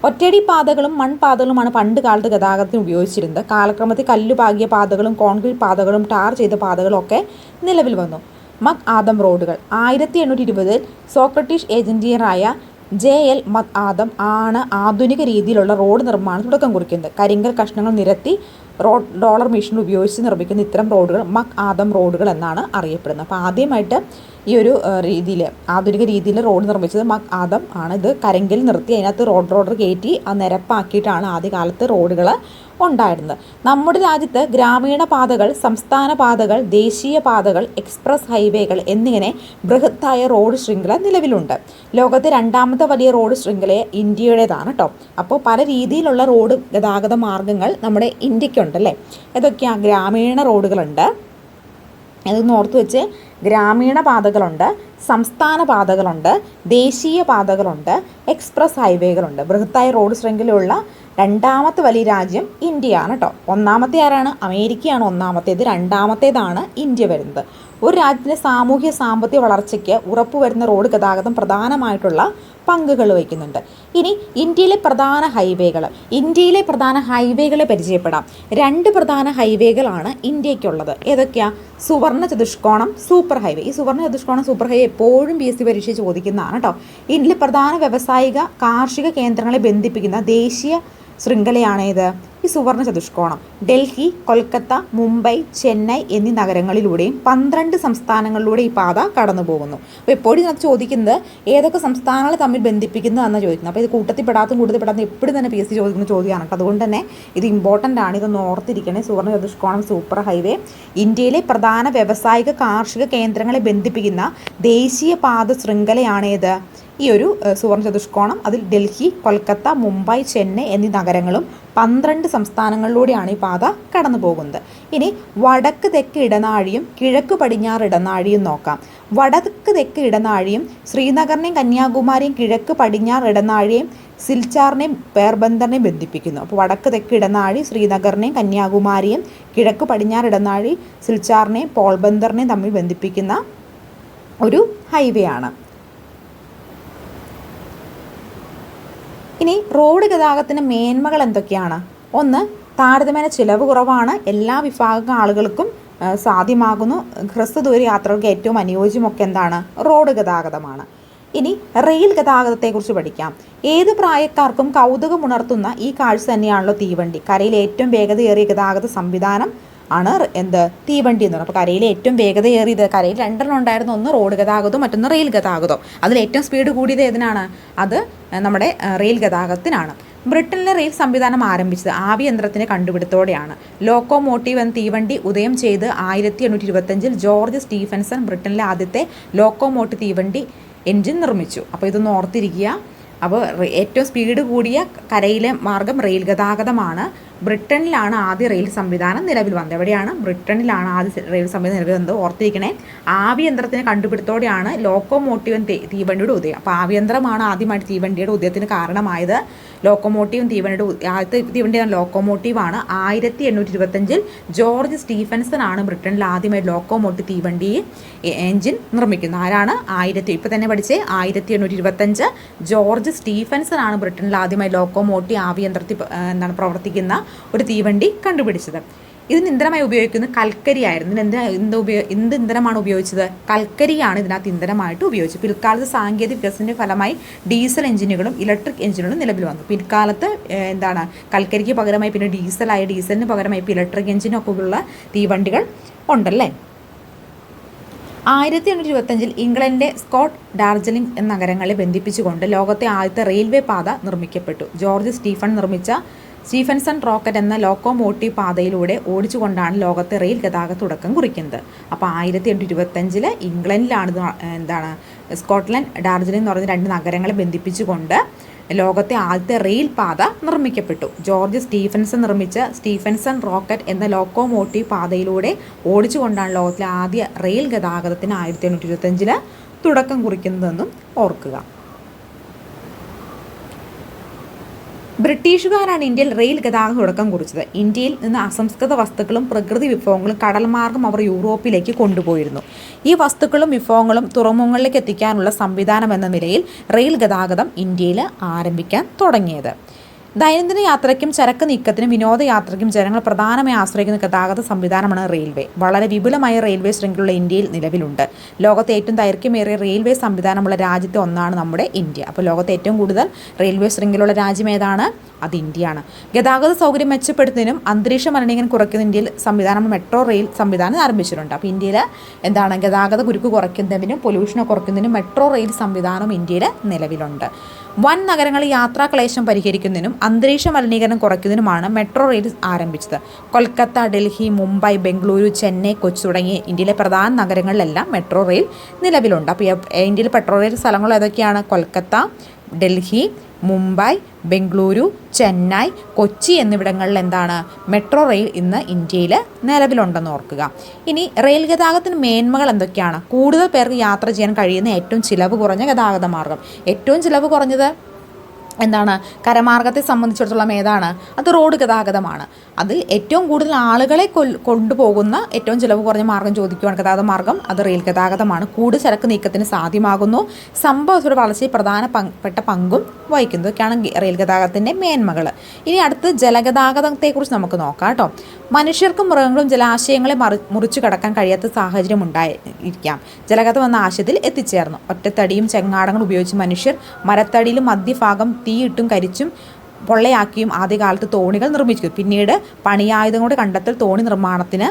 ഒറ്റയടി പാതകളും മൺപാതകളുമാണ് പണ്ട് കാലത്ത് ഗതാഗതത്തിന് ഉപയോഗിച്ചിരുന്നത്. കാലക്രമത്തിൽ കല്ല് പാകിയ പാതകളും കോൺക്രീറ്റ് പാതകളും ടാർ ചെയ്ത പാതകളും ഒക്കെ നിലവിൽ വന്നു. മക് ആദം റോഡുകൾ. ആയിരത്തി എണ്ണൂറ്റി ഇരുപതിൽ സോക്രട്ടീഷ് ഏജന്റിയറായ ജെ എൽ മത് ആദം ആണ് ആധുനിക രീതിയിലുള്ള റോഡ് നിർമ്മാണം തുടക്കം കുറിക്കുന്നത്. കരിങ്കൽ കഷ്ണങ്ങൾ നിരത്തി റോഡ് ഡോളർ മെഷീൻ ഉപയോഗിച്ച് നിർമ്മിക്കുന്ന ഇത്തരം റോഡുകൾ മക് ആദം റോഡുകൾ എന്നാണ് അറിയപ്പെടുന്നത്. അപ്പോൾ ആദ്യമായിട്ട് ഈ ഒരു രീതിയിൽ ആധുനിക രീതിയിൽ റോഡ് നിർമ്മിച്ചത് മക് ആദം ആണ്. ഇത് കരങ്കിൽ നിർത്തി അതിനകത്ത് റോഡ് റോഡർ കയറ്റി ആ നിരപ്പാക്കിയിട്ടാണ് ആദ്യകാലത്ത് റോഡുകൾ ഉണ്ടായിരുന്നത്. നമ്മുടെ രാജ്യത്ത് ഗ്രാമീണ പാതകൾ സംസ്ഥാന പാതകൾ ദേശീയ പാതകൾ എക്സ്പ്രസ് ഹൈവേകൾ എന്നിങ്ങനെ ബൃഹത്തായ റോഡ് ശൃംഖല നിലവിലുണ്ട്. ലോകത്തെ രണ്ടാമത്തെ വലിയ റോഡ് ശൃംഖല ഇന്ത്യയുടേതാണ് കേട്ടോ അപ്പോൾ പല രീതിയിലുള്ള റോഡ് ഗതാഗത മാർഗങ്ങൾ നമ്മുടെ ഇന്ത്യക്കുണ്ടല്ലേ ഏതൊക്കെയാണ് ഗ്രാമീണ റോഡുകളുണ്ട്. അതൊന്ന് ഓർത്ത് വെച്ച് ഗ്രാമീണ പാതകളുണ്ട് സംസ്ഥാന പാതകളുണ്ട് ദേശീയ പാതകളുണ്ട് എക്സ്പ്രസ് ഹൈവേകളുണ്ട്. ബൃഹത്തായ റോഡ് ശൃംഖലയുള്ള രണ്ടാമത്തെ വലിയ രാജ്യം ഇന്ത്യയാണ് കേട്ടോ ഒന്നാമത്തെ ആരാണ്? അമേരിക്കയാണ് ഒന്നാമത്തേത്. രണ്ടാമത്തേതാണ് ഇന്ത്യ വരുന്നത്. ഒരു രാജ്യത്തിന്റെ സാമൂഹ്യ സാമ്പത്തിക വളർച്ചയ്ക്ക് ഉറപ്പുവരുന്ന റോഡ് ഗതാഗതം പ്രധാനമായിട്ടുള്ള പങ്കുകൾ വഹിക്കുന്നുണ്ട്. ഇനി ഇന്ത്യയിലെ പ്രധാന ഹൈവേകൾ ഇന്ത്യയിലെ പ്രധാന ഹൈവേകളെ പരിചയപ്പെടാം. രണ്ട് പ്രധാന ഹൈവേകളാണ് ഇന്ത്യയ്ക്കുള്ളത്. ഏതൊക്കെയാണ് സുവർണ ചതുഷ്കോണം സൂപ്പർ ഹൈവേ. ഈ സുവർണ ചതുഷ്കോണം സൂപ്പർ ഹൈവേ എപ്പോഴും പി എസ് സി പരീക്ഷ ചോദിക്കുന്നതാണ് കേട്ടോ ഇന്ത്യയിലെ പ്രധാന വ്യവസായിക കാർഷിക കേന്ദ്രങ്ങളെ ബന്ധിപ്പിക്കുന്ന ദേശീയ ശൃംഖലയാണേത്. ഈ സുവർണ ചതുഷ്കോണം. ഡൽഹി കൊൽക്കത്ത മുംബൈ ചെന്നൈ എന്നീ നഗരങ്ങളിലൂടെയും പന്ത്രണ്ട് സംസ്ഥാനങ്ങളിലൂടെ ഈ പാത കടന്നു പോകുന്നു അപ്പോൾ എപ്പോഴും ഇതിനകത്ത് ചോദിക്കുന്നത് ഏതൊക്കെ സംസ്ഥാനങ്ങൾ തമ്മിൽ ബന്ധിപ്പിക്കുന്നു എന്നാണ് ചോദിക്കുന്നത്. അപ്പോൾ ഇത് കൂട്ടത്തിൽ പെടാത്തും കൂടുതൽ പെടാത്തും എപ്പോഴും തന്നെ പി എസ് സി ചോദിക്കുന്ന ചോദ്യമാണ്. കേട്ടോ അതുകൊണ്ട് തന്നെ ഇത് ഇമ്പോർട്ടന്റ് ആണ്. ഇതൊന്ന് ഓർത്തിരിക്കണേ. സുവർണ ചതുഷ്കോണം സൂപ്പർ ഹൈവേ ഇന്ത്യയിലെ പ്രധാന വ്യവസായിക കാർഷിക കേന്ദ്രങ്ങളെ ബന്ധിപ്പിക്കുന്ന ദേശീയ പാത ശൃംഖലയാണേത്. ഈ ഒരു സുവർണ ചതുഷ്കോണം അതിൽ ഡൽഹി കൊൽക്കത്ത മുംബൈ ചെന്നൈ എന്നീ നഗരങ്ങളും പന്ത്രണ്ട് സംസ്ഥാനങ്ങളിലൂടെയാണ് ഈ പാത കടന്നു പോകുന്നത് ഇനി വടക്ക് തെക്ക് ഇടനാഴിയും കിഴക്ക് പടിഞ്ഞാറ് ഇടനാഴിയും നോക്കാം. വടക്ക് തെക്ക് ഇടനാഴിയും ശ്രീനഗറിനെയും കന്യാകുമാരിയും കിഴക്ക് പടിഞ്ഞാറ് ഇടനാഴിയും സിൽച്ചാറിനെയും പേർബന്ദറിനെയും ബന്ധിപ്പിക്കുന്നു. അപ്പോൾ വടക്ക് തെക്ക് ഇടനാഴി ശ്രീനഗറിനെയും കന്യാകുമാരിയും കിഴക്ക് പടിഞ്ഞാറ് ഇടനാഴി സിൽച്ചാറിനെയും പോൾബന്ദറിനെയും തമ്മിൽ ബന്ധിപ്പിക്കുന്ന ഒരു ഹൈവേ ആണ്. ഇനി റോഡ് ഗതാഗതത്തിന്റെ മേന്മകൾ എന്തൊക്കെയാണ്? ഒന്ന് താരതമ്യേന ചിലവ് കുറവാണ്. എല്ലാ വിഭാഗം ആളുകൾക്കും സാധ്യമാകുന്നു. ഹ്രസ്വദൂര യാത്രകൾക്ക് ഏറ്റവും അനുയോജ്യമൊക്കെ എന്താണ്? റോഡ് ഗതാഗതമാണ്. ഇനി റെയിൽ ഗതാഗതത്തെക്കുറിച്ച് പഠിക്കാം. ഏത് പ്രായക്കാർക്കും കൗതുകമുണർത്തുന്ന ഈ കാഴ്ച തന്നെയാണല്ലോ തീവണ്ടി. കരയിൽ ഏറ്റവും വേഗതയേറിയ ഗതാഗത സംവിധാനം ആണ് എന്ത്? തീവണ്ടി എന്ന് പറയുന്നത്. അപ്പോൾ കരയിലെ ഏറ്റവും വേഗതയേറിയത് കരയിൽ രണ്ടെണ്ണം ഉണ്ടായിരുന്നു. ഒന്ന് റോഡ് ഗതാഗതവും മറ്റൊന്ന് റെയിൽ ഗതാഗതവും അതിൽ ഏറ്റവും സ്പീഡ് കൂടിയത് ഏതിനാണ്? അത് നമ്മുടെ റെയിൽ ഗതാഗതത്തിനാണ്. ബ്രിട്ടനിലെ റെയിൽ സംവിധാനം ആരംഭിച്ചത് ആവിയന്ത്രത്തിന്റെ കണ്ടുപിടുത്തോടെയാണ്. ലോക്കോമോട്ടീവ് എന്ന തീവണ്ടി ഉദയം ചെയ്ത് ആയിരത്തി എണ്ണൂറ്റി ഇരുപത്തഞ്ചിൽ ജോർജ് സ്റ്റീഫൻസൺ ബ്രിട്ടനിലെ ആദ്യത്തെ ലോക്കോമോട്ടീവ് തീവണ്ടി എൻജിൻ നിർമ്മിച്ചു. അപ്പോൾ ഇതൊന്ന് ഓർത്തിരിക്കുക. അപ്പോൾ ഏറ്റവും സ്പീഡ് കൂടിയ കരയിലെ മാർഗം റെയിൽ ഗതാഗതമാണ്. ബ്രിട്ടനിലാണ് ആദ്യ റെയിൽ സംവിധാനം നിലവിൽ വന്നത്. എവിടെയാണ്? ബ്രിട്ടനിലാണ് ആദ്യ റെയിൽ സംവിധാനം നിലവിൽ വന്നത്. ഓർത്തിരിക്കണേ. ആവിയന്ത്രത്തിന് കണ്ടുപിടുത്തോടെയാണ് ലോക്കോമോട്ടീവൻ തീവണ്ടിയുടെ ഉദയം. അപ്പോൾ ആവിയന്ത്രമാണ് ആദ്യമായിട്ട് തീവണ്ടിയുടെ ഉദയത്തിന് കാരണമായത്. ലോക്കോമോട്ടീവും തീവണ്ടിയുടെ ആദ്യത്തെ തീവണ്ടിയാണ് ലോക്കോമോട്ടീവാണ് ആയിരത്തി എണ്ണൂറ്റി ഇരുപത്തഞ്ചിൽ ജോർജ് സ്റ്റീഫൻസൺ ആണ് ബ്രിട്ടനിൽ ആദ്യമായി ലോക്കോമോട്ടീവ് തീവണ്ടി എഞ്ചിൻ നിർമ്മിക്കുന്നത്. ആരാണ്? ആയിരത്തി ഇപ്പം തന്നെ പഠിച്ചേ. ആയിരത്തി എണ്ണൂറ്റി ഇരുപത്തഞ്ച് ജോർജ് സ്റ്റീഫൻസൺ ആണ് ബ്രിട്ടനിൽ ആദ്യമായി ലോക്കോമോട്ടീവ് ആവിയന്ത്രത്തിൽ എന്താണ് പ്രവർത്തിക്കുന്ന ഒരു തീവണ്ടി കണ്ടുപിടിച്ചത്. ഇതിന് ഇന്ധനമായി ഉപയോഗിക്കുന്നത് കൽക്കരിയായിരുന്നു. ഇതിന് എന്ത് എന്ത് ഉപയോ എന്ത് ഇന്ധനമാണ് ഉപയോഗിച്ചത്? കൽക്കരിയാണ് ഇതിനകത്ത് ഇന്ധനമായിട്ട് ഉപയോഗിച്ചത്. പിൽക്കാലത്ത് സാങ്കേതിക വികസനത്തിന്റെ ഫലമായി ഡീസൽ എഞ്ചിനുകളും ഇലക്ട്രിക് എഞ്ചിനുകളും നിലവിൽ വന്നു. പിൽക്കാലത്ത് എന്താണ് കൽക്കരിക്ക് പകരമായി പിന്നെ ഡീസലായി ഡീസലിന് പകരമായി ഇപ്പോൾ ഇലക്ട്രിക് എഞ്ചിനൊക്കെ ഉള്ള തീവണ്ടികൾ ഉണ്ടല്ലേ? ആയിരത്തി എണ്ണൂറ്റി ഇരുപത്തഞ്ചിൽ ഇംഗ്ലണ്ടിലെ സ്കോട്ട് ഡാർജിലിംഗ് എന്ന നഗരങ്ങളെ ബന്ധിപ്പിച്ചുകൊണ്ട് ലോകത്തെ ആദ്യത്തെ റെയിൽവേ പാത നിർമ്മിക്കപ്പെട്ടു. ജോർജ് സ്റ്റീഫൻ നിർമ്മിച്ച സ്റ്റീഫൻസൺ റോക്കറ്റ് എന്ന ലോക്കോമോട്ടീവ് പാതയിലൂടെ ഓടിച്ചുകൊണ്ടാണ് ലോകത്തെ റെയിൽ ഗതാഗത തുടക്കം കുറിക്കുന്നത്. അപ്പോൾ ആയിരത്തി എണ്ണൂറ്റി ഇരുപത്തഞ്ചിൽ ഇംഗ്ലണ്ടിലാണ് എന്താണ് സ്കോട്ട്ലൻഡ് ഡാർജിലിംഗ് എന്ന് പറഞ്ഞ രണ്ട് നഗരങ്ങളെ ബന്ധിപ്പിച്ചുകൊണ്ട് ലോകത്തെ ആദ്യത്തെ റെയിൽ പാത നിർമ്മിക്കപ്പെട്ടു. ജോർജ് സ്റ്റീഫൻസൺ നിർമ്മിച്ച സ്റ്റീഫൻസൺ റോക്കറ്റ് എന്ന ലോക്കോമോട്ടീവ് പാതയിലൂടെ ഓടിച്ചുകൊണ്ടാണ് ലോകത്തിലെ ആദ്യ റെയിൽ ഗതാഗതത്തിന് ആയിരത്തി എണ്ണൂറ്റി ഇരുപത്തഞ്ചിൽ തുടക്കം കുറിക്കുന്നതെന്നും ഓർക്കുക. ബ്രിട്ടീഷുകാരാണ് ഇന്ത്യയിൽ റെയിൽ ഗതാഗതം തുടക്കം കുറിച്ചത്. ഇന്ത്യയിൽ നിന്ന് അസംസ്കൃത വസ്തുക്കളും പ്രകൃതി വിഭവങ്ങളും കടൽ മാർഗം അവർ യൂറോപ്പിലേക്ക് കൊണ്ടുപോയിരുന്നു. ഈ വസ്തുക്കളും വിഭവങ്ങളും തുറമുഖങ്ങളിലേക്ക് എത്തിക്കാനുള്ള സംവിധാനം എന്ന നിലയിൽ റെയിൽ ഗതാഗതം ഇന്ത്യയിൽ ആരംഭിക്കാൻ തുടങ്ങിയത്. ദൈനംദിന യാത്രയ്ക്കും ചരക്ക് നീക്കത്തിനും വിനോദയാത്രയ്ക്കും ജനങ്ങൾ പ്രധാനമായി ആശ്രയിക്കുന്ന ഗതാഗത സംവിധാനമാണ് റെയിൽവേ. വളരെ വിപുലമായ റെയിൽവേ ശൃംഖലയുള്ള ഇന്ത്യയിൽ നിലവിലുണ്ട്. ലോകത്തെ ഏറ്റവും ദൈർഘ്യമേറിയ റെയിൽവേ സംവിധാനമുള്ള രാജ്യത്തെ ഒന്നാണ് നമ്മുടെ ഇന്ത്യ. അപ്പോൾ ലോകത്തെ ഏറ്റവും കൂടുതൽ റെയിൽവേ ശൃംഖലയുള്ള രാജ്യം ഏതാണ്? അത് ഇന്ത്യയാണ്. ഗതാഗത സൗകര്യം മെച്ചപ്പെടുത്തുന്നതിനും അന്തരീക്ഷ മലിനീകരണം കുറയ്ക്കുന്ന ഇന്ത്യയിൽ സംവിധാനം മെട്രോ റെയിൽ സംവിധാനം ആരംഭിച്ചിട്ടുണ്ട്. അപ്പോൾ ഇന്ത്യയിൽ എന്താണ് ഗതാഗത കുരുക്ക് കുറയ്ക്കുന്നതിനും പൊല്യൂഷനെ കുറയ്ക്കുന്നതിനും മെട്രോ റെയിൽ സംവിധാനം ഇന്ത്യയിൽ നിലവിലുണ്ട്. വൻ നഗരങ്ങളിൽ യാത്രാക്ലേശം പരിഹരിക്കുന്നതിനും അന്തരീക്ഷ മലിനീകരണം കുറയ്ക്കുന്നതിനുമാണ് മെട്രോ റെയിൽ ആരംഭിച്ചത്. കൊൽക്കത്ത ഡൽഹി മുംബൈ ബംഗളൂരു ചെന്നൈ കൊച്ചി തുടങ്ങിയ ഇന്ത്യയിലെ പ്രധാന നഗരങ്ങളിലെല്ലാം മെട്രോ റെയിൽ നിലവിലുണ്ട്. അപ്പോൾ ഇന്ത്യയിൽ പെട്രോ റെയിൽ സ്ഥലങ്ങൾ ഏതൊക്കെയാണ്? കൊൽക്കത്ത ഡൽഹി മുംബൈ ബംഗളൂരു ചെന്നൈ കൊച്ചി എന്നിവിടങ്ങളിൽ എന്താണ് മെട്രോ റെയിൽ ഇന്ന് ഇന്ത്യയിൽ നിലവിലുണ്ടെന്ന് ഓർക്കുക. ഇനി റെയിൽ ഗതാഗതത്തിന് മേന്മകൾ എന്തൊക്കെയാണ്? കൂടുതൽ പേർക്ക് യാത്ര ചെയ്യാൻ കഴിയുന്ന ഏറ്റവും ചിലവ് കുറഞ്ഞ ഗതാഗത മാർഗം. ഏറ്റവും ചിലവ് കുറഞ്ഞത് എന്താണ് കരമാർഗത്തെ സംബന്ധിച്ചിടത്തോളം ഏതാണ് അത് റോഡ് ഗതാഗതമാണ്. അത് ഏറ്റവും കൂടുതൽ ആളുകളെ കൊണ്ടുപോകുന്ന ഏറ്റവും ചിലവ് കുറഞ്ഞ മാർഗം ചോദിക്കുവാണ് ഗതാഗത മാർഗം അത് റെയിൽ ഗതാഗതമാണ്. കൂടുതൽ ചരക്ക് നീക്കത്തിന് സാധ്യമാകുന്നു. സംഭവത്തിലൂടെ വളർച്ചയിൽ പ്രധാനപ്പെട്ട പങ്കും വഹിക്കുന്നു ഇതൊക്കെയാണ് റെയിൽ ഗതാഗതത്തിന്റെ മേന്മകൾ ഇനി അടുത്ത് ജലഗതാഗതത്തെക്കുറിച്ച് നമുക്ക് നോക്കാം കേട്ടോ. മനുഷ്യർക്കും മൃഗങ്ങളും ജലാശയങ്ങളെ മറി മുറിച്ചു കടക്കാൻ കഴിയാത്ത സാഹചര്യം ഉണ്ടായിരിക്കാം ജലഗതം എന്ന ആശയത്തിൽ എത്തിച്ചേർന്നു. ഒറ്റത്തടിയും ചെങ്ങാടങ്ങളും ഉപയോഗിച്ച് മനുഷ്യർ മരത്തടിയിലും മധ്യഭാഗം തീയിട്ടും കരിച്ചും പൊള്ളയാക്കിയും ആദ്യകാലത്ത് തോണികൾ നിർമ്മിച്ചു. പിന്നീട് പണിയായുധം കൊണ്ട് കണ്ടെത്തൽ തോണി നിർമ്മാണത്തിന്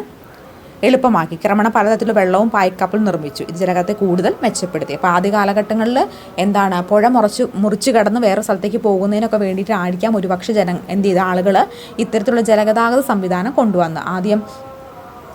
എളുപ്പമാക്കി. ക്രമണ പലതരത്തിലുള്ള വെള്ളവും പായ്ക്കപ്പലും നിർമ്മിച്ചു. ഇത് ജലകത്തെ കൂടുതൽ മെച്ചപ്പെടുത്തി. അപ്പോൾ ആദ്യ കാലഘട്ടങ്ങളിൽ എന്താണ് പുഴ മുറച്ച് മുറിച്ച് കടന്ന് വേറെ സ്ഥലത്തേക്ക് പോകുന്നതിനൊക്കെ വേണ്ടിയിട്ട് ആയിരിക്കാം ഒരുപക്ഷെ ജനം എന്ത് ചെയ്ത ആളുകൾ ഇത്തരത്തിലുള്ള ജലഗതാഗത സംവിധാനം കൊണ്ടുവന്ന്. ആദ്യം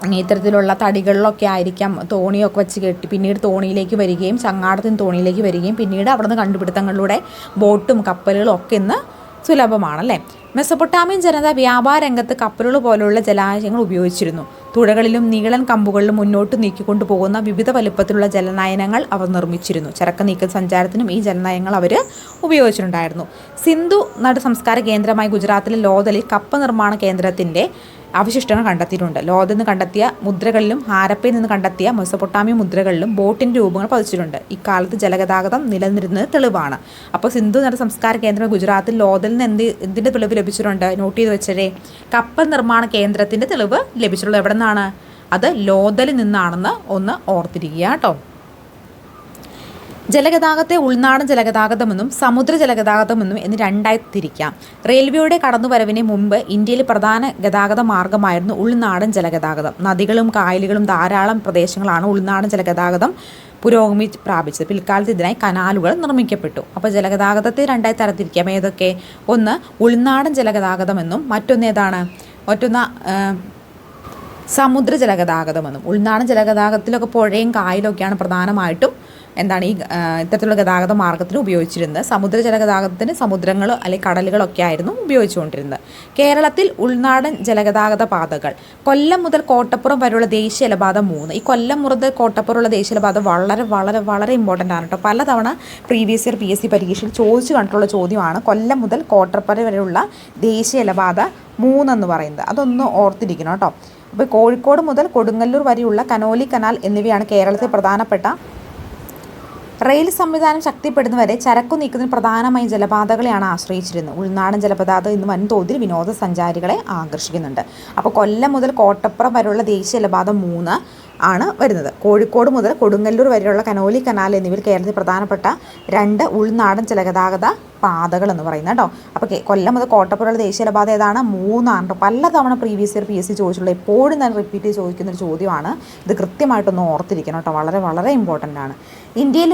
ഇത്തരത്തിലുള്ള തടികളിലൊക്കെ ആയിരിക്കാം തോണിയൊക്കെ വെച്ച് കെട്ടി പിന്നീട് തോണിയിലേക്ക് വരികയും ചങ്ങാടത്തിന് തോണിയിലേക്ക് വരികയും പിന്നീട് അവിടുന്ന് കണ്ടുപിടുത്തങ്ങളിലൂടെ ബോട്ടും കപ്പലുകളും ഒക്കെ ഇന്ന് സുലഭമാണല്ലേ? മെസ്സപ്പൊട്ടാമിയൻ ജനത വ്യാപാര രംഗത്ത് കപ്പലുകൾ പോലുള്ള ജലാശയങ്ങൾ ഉപയോഗിച്ചിരുന്നു. തുഴകളിലും നീളൻ കമ്പുകളിലും മുന്നോട്ട് നീക്കിക്കൊണ്ടു പോകുന്ന വിവിധ വലുപ്പത്തിലുള്ള ജലനയനങ്ങൾ അവർ നിർമ്മിച്ചിരുന്നു. ചരക്ക് നീക്ക സഞ്ചാരത്തിനും ഈ ജലനയങ്ങൾ അവർ ഉപയോഗിച്ചിട്ടുണ്ടായിരുന്നു. സിന്ധു നട സംസ്കാര കേന്ദ്രമായി ഗുജറാത്തിലെ ലോതലിൽ കപ്പ നിർമ്മാണ കേന്ദ്രത്തിന്റെ അവശിഷ്ടങ്ങൾ കണ്ടെത്തിയിട്ടുണ്ട്. ലോകത്ത് നിന്ന് കണ്ടെത്തിയ മുദ്രകളിലും ഹാരപ്പയിൽ നിന്ന് കണ്ടെത്തിയ മെസ്സപ്പൊട്ടാമിയ മുദ്രകളിലും ബോട്ടിന്റെ രൂപങ്ങൾ പതിച്ചിട്ടുണ്ട്. ഇക്കാലത്ത് ജലഗതാഗതം നിലനിരുന്നത് തെളിവാണ്. അപ്പോൾ സിന്ധു നഗര സംസ്കാര കേന്ദ്രം ഗുജറാത്തിൽ ലോകത്തിൽ നിന്ന് എന്ത് എന്തിന്റെ തെളിവ് ലഭിച്ചിട്ടുണ്ട്? നോട്ട് ചെയ്ത് വെച്ചേ. കപ്പൽ നിർമ്മാണ കേന്ദ്രത്തിന്റെ തെളിവ് ലഭിച്ചിട്ടുള്ളത് എവിടെ നിന്നാണ് അത് ലോതലിൽ നിന്നാണെന്ന് ഒന്ന് ഓർത്തിരിക്കുക കേട്ടോ. ജലഗതാഗത്തെ ഉൾനാടൻ ജലഗതാഗതമെന്നും സമുദ്ര ജലഗതാഗതമെന്നും എന്ന് രണ്ടായി തിരിക്കാം. റെയിൽവേയുടെ കടന്നുവരവിന് മുമ്പ് ഇന്ത്യയിലെ പ്രധാന ഗതാഗത മാർഗമായിരുന്നു ഉൾനാടൻ ജലഗതാഗതം. നദികളും കായലുകളും ധാരാളം പ്രദേശങ്ങളാണ് ഉൾനാടൻ ജലഗതാഗതം പുരോഗമി പ്രാപിച്ചത്. പിൽക്കാലത്ത് ഇതിനായി കനാലുകൾ നിർമ്മിക്കപ്പെട്ടു. അപ്പോൾ ജലഗതാഗതത്തെ രണ്ടായി തരത്തിരിക്കാം ഏതൊക്കെ? ഒന്ന് ഉൾനാടൻ ജലഗതാഗതമെന്നും മറ്റൊന്ന് ഏതാണ്? മറ്റൊന്ന് സമുദ്ര ജലഗതാഗതമെന്നും. ഉൾനാടൻ ജലഗതാഗതത്തിലൊക്കെ പുഴയും കായലൊക്കെയാണ് പ്രധാനമായിട്ടും എന്താണ് ഈ ഇത്തരത്തിലുള്ള ഗതാഗത മാർഗത്തിന് ഉപയോഗിച്ചിരുന്നത്. സമുദ്ര ജലഗതാഗതത്തിന് സമുദ്രങ്ങൾ അല്ലെങ്കിൽ കടലുകളൊക്കെ ആയിരുന്നു ഉപയോഗിച്ചുകൊണ്ടിരുന്നത്. കേരളത്തിൽ ഉൾനാടൻ ജലഗതാഗത പാതകൾ. കൊല്ലം മുതൽ കോട്ടപ്പുറം വരെയുള്ള ദേശീയ ജലപാത മൂന്ന്. ഈ കൊല്ലം മുതൽ കോട്ടപ്പുറമുള്ള ദേശീയ ജലപാത വളരെ വളരെ വളരെ ഇമ്പോർട്ടന്റ് ആണ് കേട്ടോ. പലതവണ previous year P S C പരീക്ഷയിൽ ചോദിച്ചു കണ്ടിട്ടുള്ള ചോദ്യമാണ് കൊല്ലം മുതൽ കോട്ടപ്പുറം വരെയുള്ള ദേശീയ ജലപാത മൂന്നെന്ന് പറയുന്നത്. അതൊന്ന് ഓർത്തിരിക്കണം കേട്ടോ. അപ്പോൾ കോഴിക്കോട് മുതൽ കൊടുങ്ങല്ലൂർ വരെയുള്ള കനോലി കനാൽ എന്നിവയാണ് കേരളത്തിലെ പ്രധാനപ്പെട്ട റെയിൽ സംവിധാനം ശക്തിപ്പെടുന്നവരെ ചരക്കു നീക്കുന്നതിന് പ്രധാനമായും ജലപാതകളെയാണ് ആശ്രയിച്ചിരുന്നത്. ഉൾനാടൻ ജലപാത ഇന്ന് വൻതോതിൽ വിനോദസഞ്ചാരികളെ ആകർഷിക്കുന്നുണ്ട്. അപ്പോൾ കൊല്ലം മുതൽ കോട്ടപ്പുറം വരെയുള്ള ദേശീയ ജലപാത മൂന്ന് ആണ് വരുന്നത്. കോഴിക്കോട് മുതൽ കൊടുങ്ങല്ലൂർ വരെയുള്ള കനോലി കനാൽ എന്നിവയിൽ കേരളത്തിൽ പ്രധാനപ്പെട്ട രണ്ട് ഉൾനാടൻ ജലഗതാഗത പാതകൾ എന്ന് പറയുന്നത് കേട്ടോ. അപ്പോൾ കൊല്ലം മുതൽ കോട്ടപ്പുറമുള്ള ദേശീയപാത ഏതാണ്? മൂന്നാണ്. പലതവണ previous year P S C ചോദിച്ചിട്ടുള്ള എപ്പോഴും തന്നെ റിപ്പീറ്റ് ചോദിക്കുന്ന ഒരു ചോദ്യമാണ്. ഇത് കൃത്യമായിട്ടൊന്ന് ഓർത്തിരിക്കണം കേട്ടോ. വളരെ വളരെ ഇമ്പോർട്ടന്റ് ആണ്. ഇന്ത്യയിൽ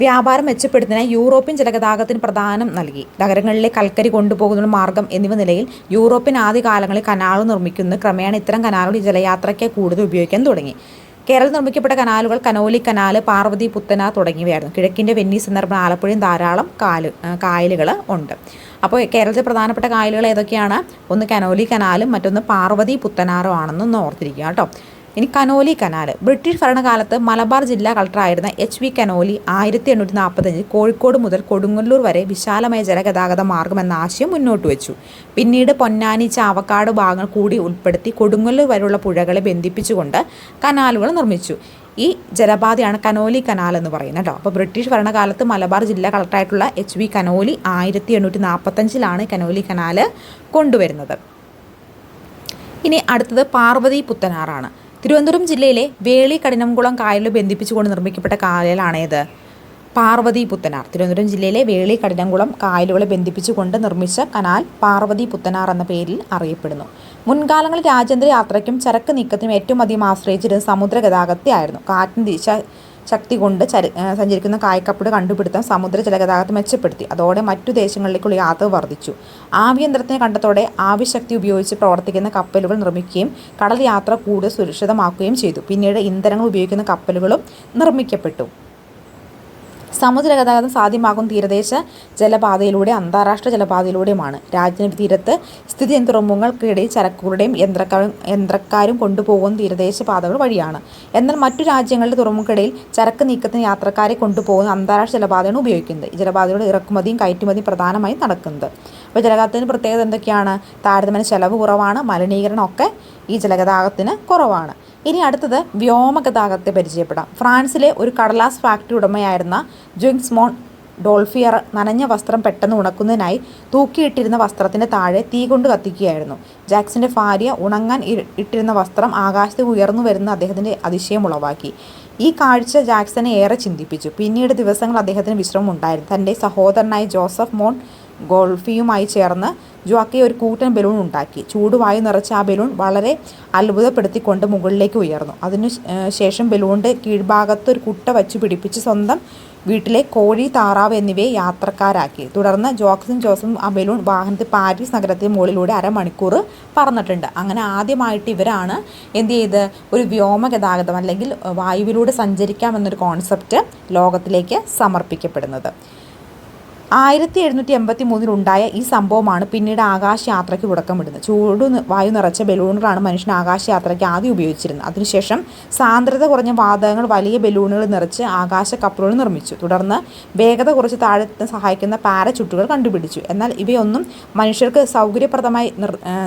വ്യാപാരം മെച്ചപ്പെടുത്തുന്നതിന് യൂറോപ്യൻ ജലഗതാഗതത്തിന് പ്രധാനം നൽകി. നഗരങ്ങളിലെ കൽക്കരി കൊണ്ടുപോകുന്ന മാർഗം എന്നിവ നിലയിൽ യൂറോപ്യൻ ആദ്യകാലങ്ങളിൽ കനാലുകൾ നിർമ്മിക്കുന്ന. ക്രമേണ ഇത്തരം കനാലുകൾ ജലയാത്രയ്ക്ക് കൂടുതൽ ഉപയോഗിക്കാൻ തുടങ്ങി. കേരളത്തിൽ നിർമ്മിക്കപ്പെട്ട കനാലുകൾ കനോലി കനാൽ പാർവതി പുത്തന തുടങ്ങിയവയായിരുന്നു. കിഴക്കിന്റെ വെന്നീസ് സന്ദർഭം ആലപ്പുഴയും ധാരാളം കാൽ കായലുകൾ ഉണ്ട്. അപ്പോൾ കേരളത്തിലെ പ്രധാനപ്പെട്ട കായലുകൾ ഏതൊക്കെയാണ്? ഒന്ന് കനോലി കനാലും മറ്റൊന്ന് പാർവതി പുത്തനാറും ആണെന്ന് ഓർത്തിരിക്കുക കേട്ടോ. ഇനി കനോലി കനാൽ. ബ്രിട്ടീഷ് ഭരണകാലത്ത് മലബാർ ജില്ലാ കളക്ടറായിരുന്ന എച്ച് വി കനോലി ആയിരത്തി എണ്ണൂറ്റി നാൽപ്പത്തഞ്ചിൽ കോഴിക്കോട് മുതൽ കൊടുങ്ങല്ലൂർ വരെ വിശാലമായ ജലഗതാഗത മാർഗം എന്ന ആശയം മുന്നോട്ട് വെച്ചു. പിന്നീട് പൊന്നാനി ചാവക്കാട് ഭാഗങ്ങൾ കൂടി ഉൾപ്പെടുത്തി കൊടുങ്ങല്ലൂർ വരെയുള്ള പുഴകളെ ബന്ധിപ്പിച്ചുകൊണ്ട് കനാലുകൾ നിർമ്മിച്ചു. ഈ ജലപാതയാണ് കനോലി കനാൽ എന്ന് പറയുന്നത് കേട്ടോ. അപ്പോൾ ബ്രിട്ടീഷ് ഭരണകാലത്ത് മലബാർ ജില്ലാ കളക്ടറായിട്ടുള്ള എച്ച് വി കനോലി ആയിരത്തി എണ്ണൂറ്റി നാൽപ്പത്തഞ്ചിലാണ് കനോലി കനാൽ കൊണ്ടുവരുന്നത്. ഇനി അടുത്തത് പാർവതി പുത്തനാറാണ്. തിരുവനന്തപുരം ജില്ലയിലെ വേളി കഠിനംകുളം കായലിൽ ബന്ധിപ്പിച്ചുകൊണ്ട് നിർമ്മിക്കപ്പെട്ട കായലാണേത് പാർവതി പുത്തനാർ തിരുവനന്തപുരം ജില്ലയിലെ വേളി കഠിനംകുളം കായലുകളെ ബന്ധിപ്പിച്ചുകൊണ്ട് നിർമ്മിച്ച കനാൽ പാർവതി പുത്തനാർ എന്ന പേരിൽ അറിയപ്പെടുന്നു. മുൻകാലങ്ങളിൽ രാജ്യാന്തര യാത്രയ്ക്കും ചരക്ക് നീക്കത്തിനും ഏറ്റവും അധികം ആശ്രയിച്ചിരുന്ന സമുദ്ര ഗതാഗതത്തെ ആയിരുന്നു. കാറ്റിന് ദിശ ശക്തി കൊണ്ട് ചരി സഞ്ചരിക്കുന്ന കായക്കപ്പട് കണ്ടുപിടുത്തം സമുദ്ര ജലഗതാഗതം മെച്ചപ്പെടുത്തി. അതോടെ മറ്റു ദേശങ്ങളിലേക്കുള്ള യാത്ര വർദ്ധിച്ചു. ആവിയന്ത്രത്തിനെ കണ്ടതോടെ ആവിശക്തി ഉപയോഗിച്ച് പ്രവർത്തിക്കുന്ന കപ്പലുകൾ നിർമ്മിക്കുകയും കടൽ യാത്ര കൂടുതൽ സുരക്ഷിതമാക്കുകയും ചെയ്തു. പിന്നീട് ഇന്ധനങ്ങൾ ഉപയോഗിക്കുന്ന കപ്പലുകളും നിർമ്മിക്കപ്പെട്ടു. സമുദ്ര ഗതാഗതം സാധ്യമാകും തീരദേശ ജലപാതയിലൂടെ അന്താരാഷ്ട്ര ജലപാതയിലൂടെയുമാണ്. രാജ്യത്തിന് തീരത്ത് സ്ഥിതി ചെയ്യുന്ന തുറമുഖങ്ങൾക്കിടയിൽ ചരക്കുകളുടെയും യന്ത്രക്കാരും യന്ത്രക്കാരും കൊണ്ടുപോകുന്ന തീരദേശ പാതകൾ വഴിയാണ്. എന്നാൽ മറ്റു രാജ്യങ്ങളുടെ തുറമുഖക്കിടയിൽ ചരക്ക് നീക്കത്തിന് യാത്രക്കാരെ കൊണ്ടുപോകുന്ന അന്താരാഷ്ട്ര ജലപാതയാണ് ഉപയോഗിക്കുന്നത്. ജലപാതയുടെ ഇറക്കുമതിയും കയറ്റുമതിയും പ്രധാനമായും നടക്കുന്നത്. അപ്പോൾ ജലഗതാഗതത്തിന് പ്രത്യേകത എന്തൊക്കെയാണ്? താരതമ്യേന ചെലവ് കുറവാണ് മലിനീകരണമൊക്കെ ഈ ജലഗതാഗതത്തിന് കുറവാണ്. ഇനി അടുത്തത് വ്യോമഗതാഗതത്തെ പരിചയപ്പെടാം. ഫ്രാൻസിലെ ഒരു കടലാസ് ഫാക്ടറി ഉടമയായിരുന്ന ജുങ്സ് മോൺ ഡോൾഫിയർ നനഞ്ഞ വസ്ത്രം പെട്ടെന്ന് ഉണക്കുന്നതിനായി തൂക്കിയിട്ടിരുന്ന വസ്ത്രത്തിന്റെ താഴെ തീ കൊണ്ട് കത്തിക്കുകയായിരുന്നു. ജാക്സിന്റെ ഭാര്യ ഉണങ്ങാൻ ഇട്ടിരുന്ന വസ്ത്രം ആകാശത്ത് ഉയർന്നു വരുന്ന അദ്ദേഹത്തിന്റെ അതിശയം ഉളവാക്കി. ഈ കാഴ്ച ജാക്സനെ ഏറെ ചിന്തിപ്പിച്ചു. പിന്നീട് ദിവസങ്ങൾ അദ്ദേഹത്തിന് വിശ്രമം ഉണ്ടായിരുന്നു തന്റെ സഹോദരനായ ജോസഫ് മോൺ ഗോൾഫിയുമായി ചേർന്ന് ജോക്കെ ഒരു കൂറ്റൻ ബലൂൺ ഉണ്ടാക്കി. ചൂടുവായു നിറച്ച ആ ബലൂൺ വളരെ അത്ഭുതപ്പെടുത്തിക്കൊണ്ട് മുകളിലേക്ക് ഉയർന്നു. അതിനു ശേഷം ബലൂണിന്റെ കീഴ്ഭാഗത്ത് ഒരു കുട്ട വച്ച് പിടിപ്പിച്ച് സ്വന്തം വീട്ടിലെ കോഴി താറാവ് എന്നിവയെ യാത്രക്കാരാക്കി. തുടർന്ന് ജോക്സും ജോസും ആ ബലൂൺ വാഹനത്തിൽ പാരീസ് നഗരത്തിന് മുകളിലൂടെ അരമണിക്കൂർ പറന്നിട്ടുണ്ട്. അങ്ങനെ ആദ്യമായിട്ട് ഇവരാണ് എന്ത് ചെയ്ത്? ഒരു വ്യോമ ഗതാഗതം അല്ലെങ്കിൽ വായുവിലൂടെ സഞ്ചരിക്കാം എന്നൊരു കോൺസെപ്റ്റ് ലോകത്തിലേക്ക് സമർപ്പിക്കപ്പെടുന്നത്. ആയിരത്തി എഴുന്നൂറ്റി എൺപത്തി മൂന്നിലുണ്ടായ ഈ സംഭവമാണ് പിന്നീട് ആകാശയാത്രയ്ക്ക് തുടക്കമിടുന്നത്. ചൂട് വായു നിറച്ച ബലൂണുകളാണ് മനുഷ്യൻ ആകാശയാത്രയ്ക്ക് ആദ്യം ഉപയോഗിച്ചിരുന്നത്. അതിനുശേഷം സാന്ദ്രത കുറഞ്ഞ വാതകങ്ങൾ വലിയ ബലൂണുകൾ നിറച്ച് ആകാശ കപ്പലുകൾ നിർമ്മിച്ചു. തുടർന്ന് വേഗത കുറച്ച് താഴെത്തിന് സഹായിക്കുന്ന പാരച്ചുട്ടുകൾ കണ്ടുപിടിച്ചു. എന്നാൽ ഇവയൊന്നും മനുഷ്യർക്ക് സൗകര്യപ്രദമായി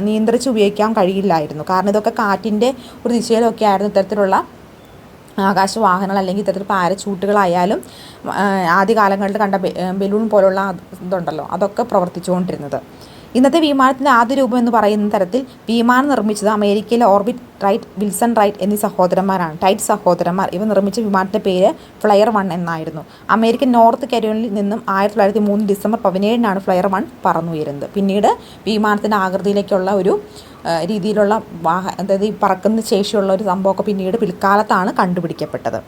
നിയന്ത്രിച്ച് ഉപയോഗിക്കാൻ കഴിയില്ലായിരുന്നു. കാരണം ഇതൊക്കെ കാറ്റിന്റെ ഒരു ദിശയിലൊക്കെ ആയിരുന്നു ഇത്തരത്തിലുള്ള ആകാശവാഹനങ്ങൾ അല്ലെങ്കിൽ ഇത്തരത്തിൽ പാരച്ചൂട്ടുകളായാലും ആദ്യകാലങ്ങളിൽ കണ്ട ബലൂൺ പോലുള്ള ഇതുണ്ടല്ലോ അതൊക്കെ പ്രവർത്തിച്ചുകൊണ്ടിരുന്നത്. ഇന്നത്തെ വിമാനത്തിന്റെ ആദ്യ രൂപം എന്ന് പറയുന്ന തരത്തിൽ വിമാനം നിർമ്മിച്ചത് അമേരിക്കയിലെ ഓർബിറ്റ് റൈറ്റ് വിൽസൺ റൈറ്റ് എന്നീ സഹോദരന്മാരാണ്. ടൈറ്റ് സഹോദരന്മാർ. ഇവ നിർമ്മിച്ച വിമാനത്തിന്റെ പേര് ഫ്ലയർ വൺ എന്നായിരുന്നു. അമേരിക്കൻ നോർത്ത് കരോണിൽ നിന്നും ആയിരത്തി തൊള്ളായിരത്തി മൂന്ന് ഡിസംബർ പതിനേഴിനാണ് ഫ്ലയർ വൺ പറന്നുയരുന്നത്. പിന്നീട് വിമാനത്തിന്റെ ആകൃതിയിലേക്കുള്ള ഒരു രീതിയിലുള്ള വാഹ അതായത് ഈ പറക്കുന്ന ശേഷിയുള്ള ഒരു സംഭവമൊക്കെ പിന്നീട് പിൽക്കാലത്താണ് കണ്ടുപിടിക്കപ്പെട്ടത്.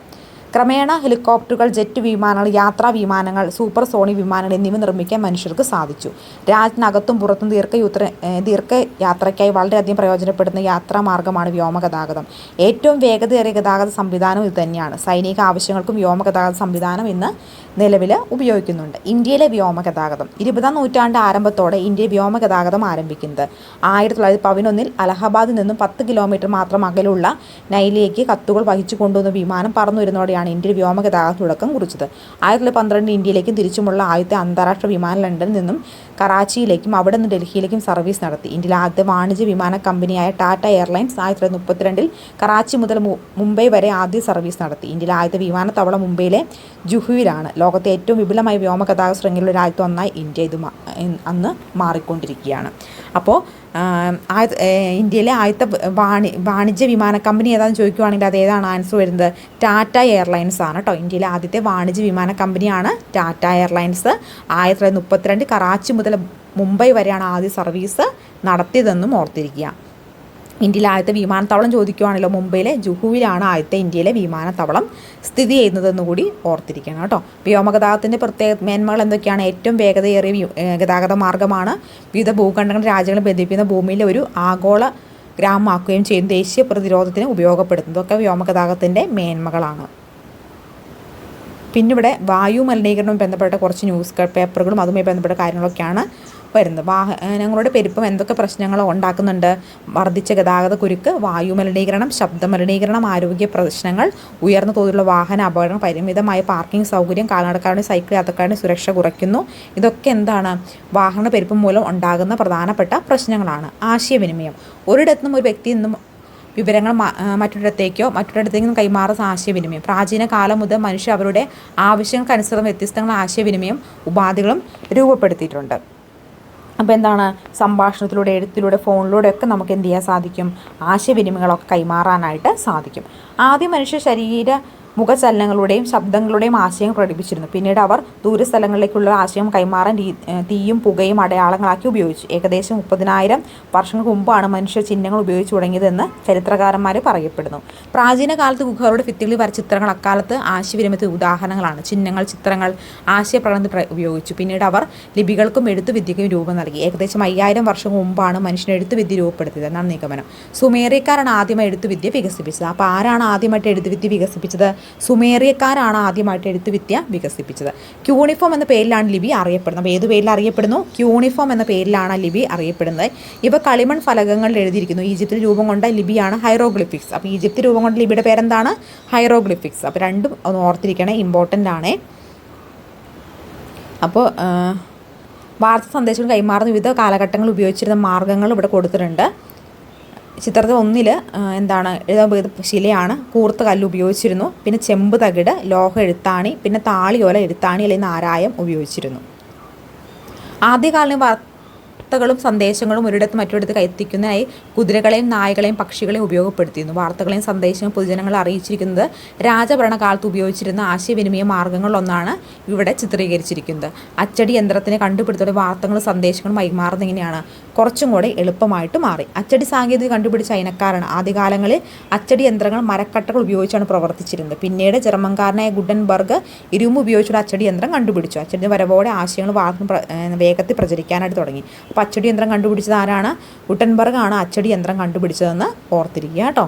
ക്രമേണ ഹെലികോപ്റ്ററുകൾ ജെറ്റ് വിമാനങ്ങൾ യാത്രാ വിമാനങ്ങൾ സൂപ്പർ സോണി വിമാനങ്ങൾ എന്നിവ നിർമ്മിക്കാൻ മനുഷ്യർക്ക് സാധിച്ചു. രാജ്യത്തിനകത്തും പുറത്തും ദീർഘയൂത്ര ദീർഘയാത്രയ്ക്കായി വളരെയധികം പ്രയോജനപ്പെടുന്ന യാത്രാ മാർഗമാണ് വ്യോമഗതാഗതം ഏറ്റവും വേഗതയേറിയ ഗതാഗത സംവിധാനം ഇത് തന്നെയാണ്. സൈനിക ആവശ്യങ്ങൾക്കും വ്യോമഗതാഗത സംവിധാനം ഇന്ന് നിലവിൽ ഉപയോഗിക്കുന്നുണ്ട്. ഇന്ത്യയിലെ വ്യോമഗതാഗതം. ഇരുപതാം നൂറ്റാണ്ട് ആരംഭത്തോടെ ഇന്ത്യ വ്യോമഗതാഗതം ആരംഭിക്കുന്നത്. ആയിരത്തി തൊള്ളായിരത്തി പതിനൊന്നിൽ അലഹബാദിൽ നിന്നും പത്ത് കിലോമീറ്റർ മാത്രം അകലുള്ള നൈലിയേക്ക് കത്തുകൾ വഹിച്ചു കൊണ്ടുവന്ന വിമാനം പറന്നു വരുന്നതോടെയാണ് ഇന്ത്യയിൽ വ്യോമഗതാഗതം തുടക്കം കുറിച്ചത്. ആയിരത്തി തൊള്ളായിരത്തി പന്ത്രണ്ട് ഇന്ത്യയിലേക്കും തിരിച്ചുമുള്ള ആദ്യത്തെ അന്താരാഷ്ട്ര വിമാനം ലണ്ടനിൽ നിന്നും കറാച്ചിയിലേക്കും അവിടെ നിന്ന് ഡൽഹിയിലേക്കും സർവീസ് നടത്തി. ഇന്ത്യയിലെ ആദ്യ വാണിജ്യ വിമാന കമ്പനിയായ ടാറ്റ എയർലൈൻസ് ആയിരത്തി തൊള്ളായിരത്തി മുപ്പത്തിരണ്ടിൽ കറാച്ചി മുതൽ മുംബൈ വരെ ആദ്യ സർവീസ് നടത്തി. ഇന്ത്യയിലെ ആദ്യത്തെ വിമാനത്താവളം മുംബൈയിലെ ജുഹുവിലാണ്. ലോകത്തെ ഏറ്റവും വിപുലമായ വ്യോമഗതാഗത ശൃംഖലയുടെ രാജ്യത്തൊന്നായി ഇന്ത്യ ഇത് അന്ന് മാറിക്കൊണ്ടിരിക്കുകയാണ്. അപ്പോൾ ഇന്ത്യയിലെ ആദ്യത്തെ വാണി വാണിജ്യ വിമാന കമ്പനി ഏതാണെന്ന് ചോദിക്കുവാണെങ്കിൽ അത് ഏതാണ്? ആൻസർ വരുന്നത് ടാറ്റ എയർലൈൻസ് ആണ് കേട്ടോ ഇന്ത്യയിലെ ആദ്യത്തെ വാണിജ്യ വിമാന കമ്പനിയാണ് ടാറ്റ എയർലൈൻസ്. ആയിരത്തി തൊള്ളായിരത്തി മുപ്പത്തിരണ്ട് കറാച്ചി മുതൽ മുംബൈ വരെയാണ് ആദ്യ സർവീസ് നടത്തിയതെന്നും ഓർത്തിരിക്കുക. ഇന്ത്യയിലെ ആദ്യത്തെ വിമാനത്താവളം ചോദിക്കുവാണല്ലോ മുംബൈയിലെ ജുഹുവിലാണ് ആദ്യത്തെ ഇന്ത്യയിലെ വിമാനത്താവളം സ്ഥിതി ചെയ്യുന്നതെന്ന് കൂടി ഓർത്തിരിക്കണം കേട്ടോ. വ്യോമഗതാഗതത്തിന്റെ പ്രത്യേക മേന്മകൾ എന്തൊക്കെയാണ്? ഏറ്റവും വേഗതയേറിയ ഗതാഗത മാർഗമാണ് വിവിധ ഭൂഖണ്ഡങ്ങൾ രാജ്യങ്ങളെ ബന്ധിപ്പിക്കുന്ന ഭൂമിയിലെ ഒരു ആഗോള ഗ്രാമമാക്കുകയും ചെയ്യും ദേശീയ പ്രതിരോധത്തിന് ഉപയോഗപ്പെടുത്തുന്നതൊക്കെ വ്യോമഗതാഗതത്തിന്റെ മേന്മകളാണ്. പിന്നിവിടെ വായു മലിനീകരണവും ബന്ധപ്പെട്ട കുറച്ച് ന്യൂസ് പേപ്പറുകളും അതുമായി ബന്ധപ്പെട്ട കാര്യങ്ങളൊക്കെയാണ് വരുന്നത് വാഹനങ്ങളുടെ പെരുപ്പം എന്തൊക്കെ പ്രശ്നങ്ങൾ ഉണ്ടാക്കുന്നുണ്ട്? വർദ്ധിച്ച ഗതാഗത കുരുക്ക് വായു മലിനീകരണം ശബ്ദ മലിനീകരണം ആരോഗ്യ പ്രശ്നങ്ങൾ ഉയർന്ന തോതിലുള്ള വാഹന അപകടങ്ങൾ പരിമിതമായ പാർക്കിംഗ് സൗകര്യം കാൽനടക്കാരുടെ സൈക്കിൾ യാത്രക്കാരുടെ സുരക്ഷ കുറയ്ക്കുന്നു. ഇതൊക്കെ എന്താണ്? വാഹന പെരുപ്പം മൂലം ഉണ്ടാകുന്ന പ്രധാനപ്പെട്ട പ്രശ്നങ്ങളാണ്. ആശയവിനിമയം. ഒരിടത്തുനിന്നും ഒരു വ്യക്തി നിന്നും വിവരങ്ങൾ മറ്റൊരിടത്തേക്കോ മറ്റൊരിടത്തേക്കും കൈമാറുന്ന ആശയവിനിമയം. പ്രാചീന കാലം മുതൽ മനുഷ്യർ അവരുടെ ആവശ്യങ്ങൾക്കനുസൃതം വ്യത്യസ്തങ്ങളായ ആശയവിനിമയം ഉപാധികളും രൂപപ്പെടുത്തിയിട്ടുണ്ട്. അപ്പോൾ എന്താണ്? സംഭാഷണത്തിലൂടെ എഴുത്തിലൂടെ ഫോണിലൂടെ ഒക്കെ നമുക്ക് എന്ത് ചെയ്യാൻ സാധിക്കും? ആശയവിനിമയങ്ങളൊക്കെ കൈമാറാനായിട്ട് സാധിക്കും. ആദ്യം മനുഷ്യ ശരീര മുഖചലനങ്ങളുടെയും ശബ്ദങ്ങളുടെയും ആശയം പ്രകടിപ്പിച്ചിരുന്നു. പിന്നീട് അവർ ദൂരസ്ഥലങ്ങളിലേക്കുള്ള ആശയം കൈമാറാൻ തീയും പുകയും അടയാളങ്ങളാക്കി ഉപയോഗിച്ചു. ഏകദേശം മുപ്പതിനായിരം വർഷങ്ങൾക്ക് മുമ്പാണ് മനുഷ്യ ചിഹ്നങ്ങൾ ഉപയോഗിച്ചു തുടങ്ങിയതെന്ന് ചരിത്രകാരന്മാർ പറയപ്പെടുന്നു. പ്രാചീന കാലത്ത് ഗുഹകളുടെ ഭിത്തികളിൽ വരച്ച ചിത്രങ്ങൾ അക്കാലത്ത് ആശയവിനിമയത്തിന് ഉദാഹരണങ്ങളാണ്. ചിഹ്നങ്ങൾ ചിത്രങ്ങൾ ആശയപ്രകടനത്തിൽ ഉപയോഗിച്ചു. പിന്നീട് അവർ ലിപികൾക്കും എഴുത്തുവിദ്യയ്ക്കും രൂപം നൽകി. ഏകദേശം അയ്യായിരം വർഷം മുമ്പാണ് മനുഷ്യൻ എഴുത്തുവിദ്യ രൂപപ്പെടുത്തിയത്. എന്നാണ് നിഗമനം. സുമേറിയക്കാരാണ് ആദ്യമായി എഴുത്തുവിദ്യ വികസിപ്പിച്ചത്. അപ്പോൾ ആരാണ് ആദ്യമായിട്ട് എഴുത്തുവിദ്യ വികസിപ്പിച്ചത്? സുമേറിയക്കാരാണ് ആദ്യമായിട്ട് എഴുത്തുവിദ്യ വികസിപ്പിച്ചത്. ക്യൂണിഫോം എന്ന പേരിലാണ് ലിപി അറിയപ്പെടുന്നത്. ഏത് പേരിൽ അറിയപ്പെടുന്നു? ക്യൂണിഫോം എന്ന പേരിലാണ് ലിപി അറിയപ്പെടുന്നത്. ഇവ കളിമൺ ഫലകങ്ങളിൽ എഴുതിയിരിക്കുന്നു. ഈജിപ്തിൽ രൂപം കൊണ്ട ലിപിയാണ് ഹൈറോഗ്ലിഫിക്സ്. അപ്പോൾ ഈജിപ്തിൽ രൂപം കൊണ്ട ലിപിയുടെ പേരെന്താണ്? ഹൈറോഗ്ലിഫിക്സ്. അപ്പോൾ രണ്ടും ഒന്ന് ഓർത്തിരിക്കണേ ഇമ്പോർട്ടന്റ് ആണേ. അപ്പോൾ വാർത്താ സന്ദേശങ്ങൾ കൈമാറുന്ന വിവിധ കാലഘട്ടങ്ങൾ ഉപയോഗിച്ചിരുന്ന മാർഗങ്ങൾ ഇവിടെ കൊടുത്തിട്ടുണ്ട്. ചിത്രത്തിൽ ഒന്നിൽ എന്താണ് എഴുതാൻ പോയത് ശിലയാണ്. കൂർത്ത കല്ല് ഉപയോഗിച്ചിരുന്നു. പിന്നെ ചെമ്പ് തകിട് ലോഹ എഴുത്താണി പിന്നെ താളിയോല എഴുത്താണി അല്ലെങ്കിൽ നാരായം ഉപയോഗിച്ചിരുന്നു. ആദ്യകാലം വാർത്തകളും സന്ദേശങ്ങളും ഒരിടത്ത് മറ്റൊരിടത്ത് എത്തിക്കുന്നതിനായി കുതിരകളെയും നായകളെയും പക്ഷികളെയും ഉപയോഗപ്പെടുത്തിയിരുന്നു. വാർത്തകളെയും സന്ദേശങ്ങളും പൊതുജനങ്ങളെ അറിയിച്ചിരിക്കുന്നത് രാജഭരണകാലത്ത് ഉപയോഗിച്ചിരുന്ന ആശയവിനിമയ മാർഗങ്ങളിലൊന്നാണ് ഇവിടെ ചിത്രീകരിച്ചിരിക്കുന്നത്. അച്ചടി യന്ത്രത്തിനെ കണ്ടുപിടുത്തോടെ വാർത്തകളും സന്ദേശങ്ങളും കൈമാറുന്ന എങ്ങനെയാണ്? കുറച്ചും കൂടെ എളുപ്പമായിട്ട് മാറി. അച്ചടി സാങ്കേതിക കണ്ടുപിടിച്ച ചൈനക്കാരാണ് ആദ്യകാലങ്ങളിൽ അച്ചടി യന്ത്രങ്ങൾ മരക്കട്ടകൾ ഉപയോഗിച്ചാണ് പ്രവർത്തിച്ചിരുന്നത്. പിന്നീട് ജർമ്മൻകാരനായ ഗുഡൻബർഗ് ഇരുമ്പ് ഉപയോഗിച്ചുള്ള അച്ചടി യന്ത്രം കണ്ടുപിടിച്ചു. അച്ചടി വരവോടെ ആശയങ്ങൾ വാർത്ത വേഗത്തിൽ പ്രചരിക്കാനായിട്ട് തുടങ്ങി. അപ്പോൾ അച്ചടി യന്ത്രം കണ്ടുപിടിച്ചത് ആരാണ്? ഗുട്ടൻബർഗ് ആണ് അച്ചടി യന്ത്രം കണ്ടുപിടിച്ചതെന്ന് ഓർത്തിരിക്കുക കേട്ടോ.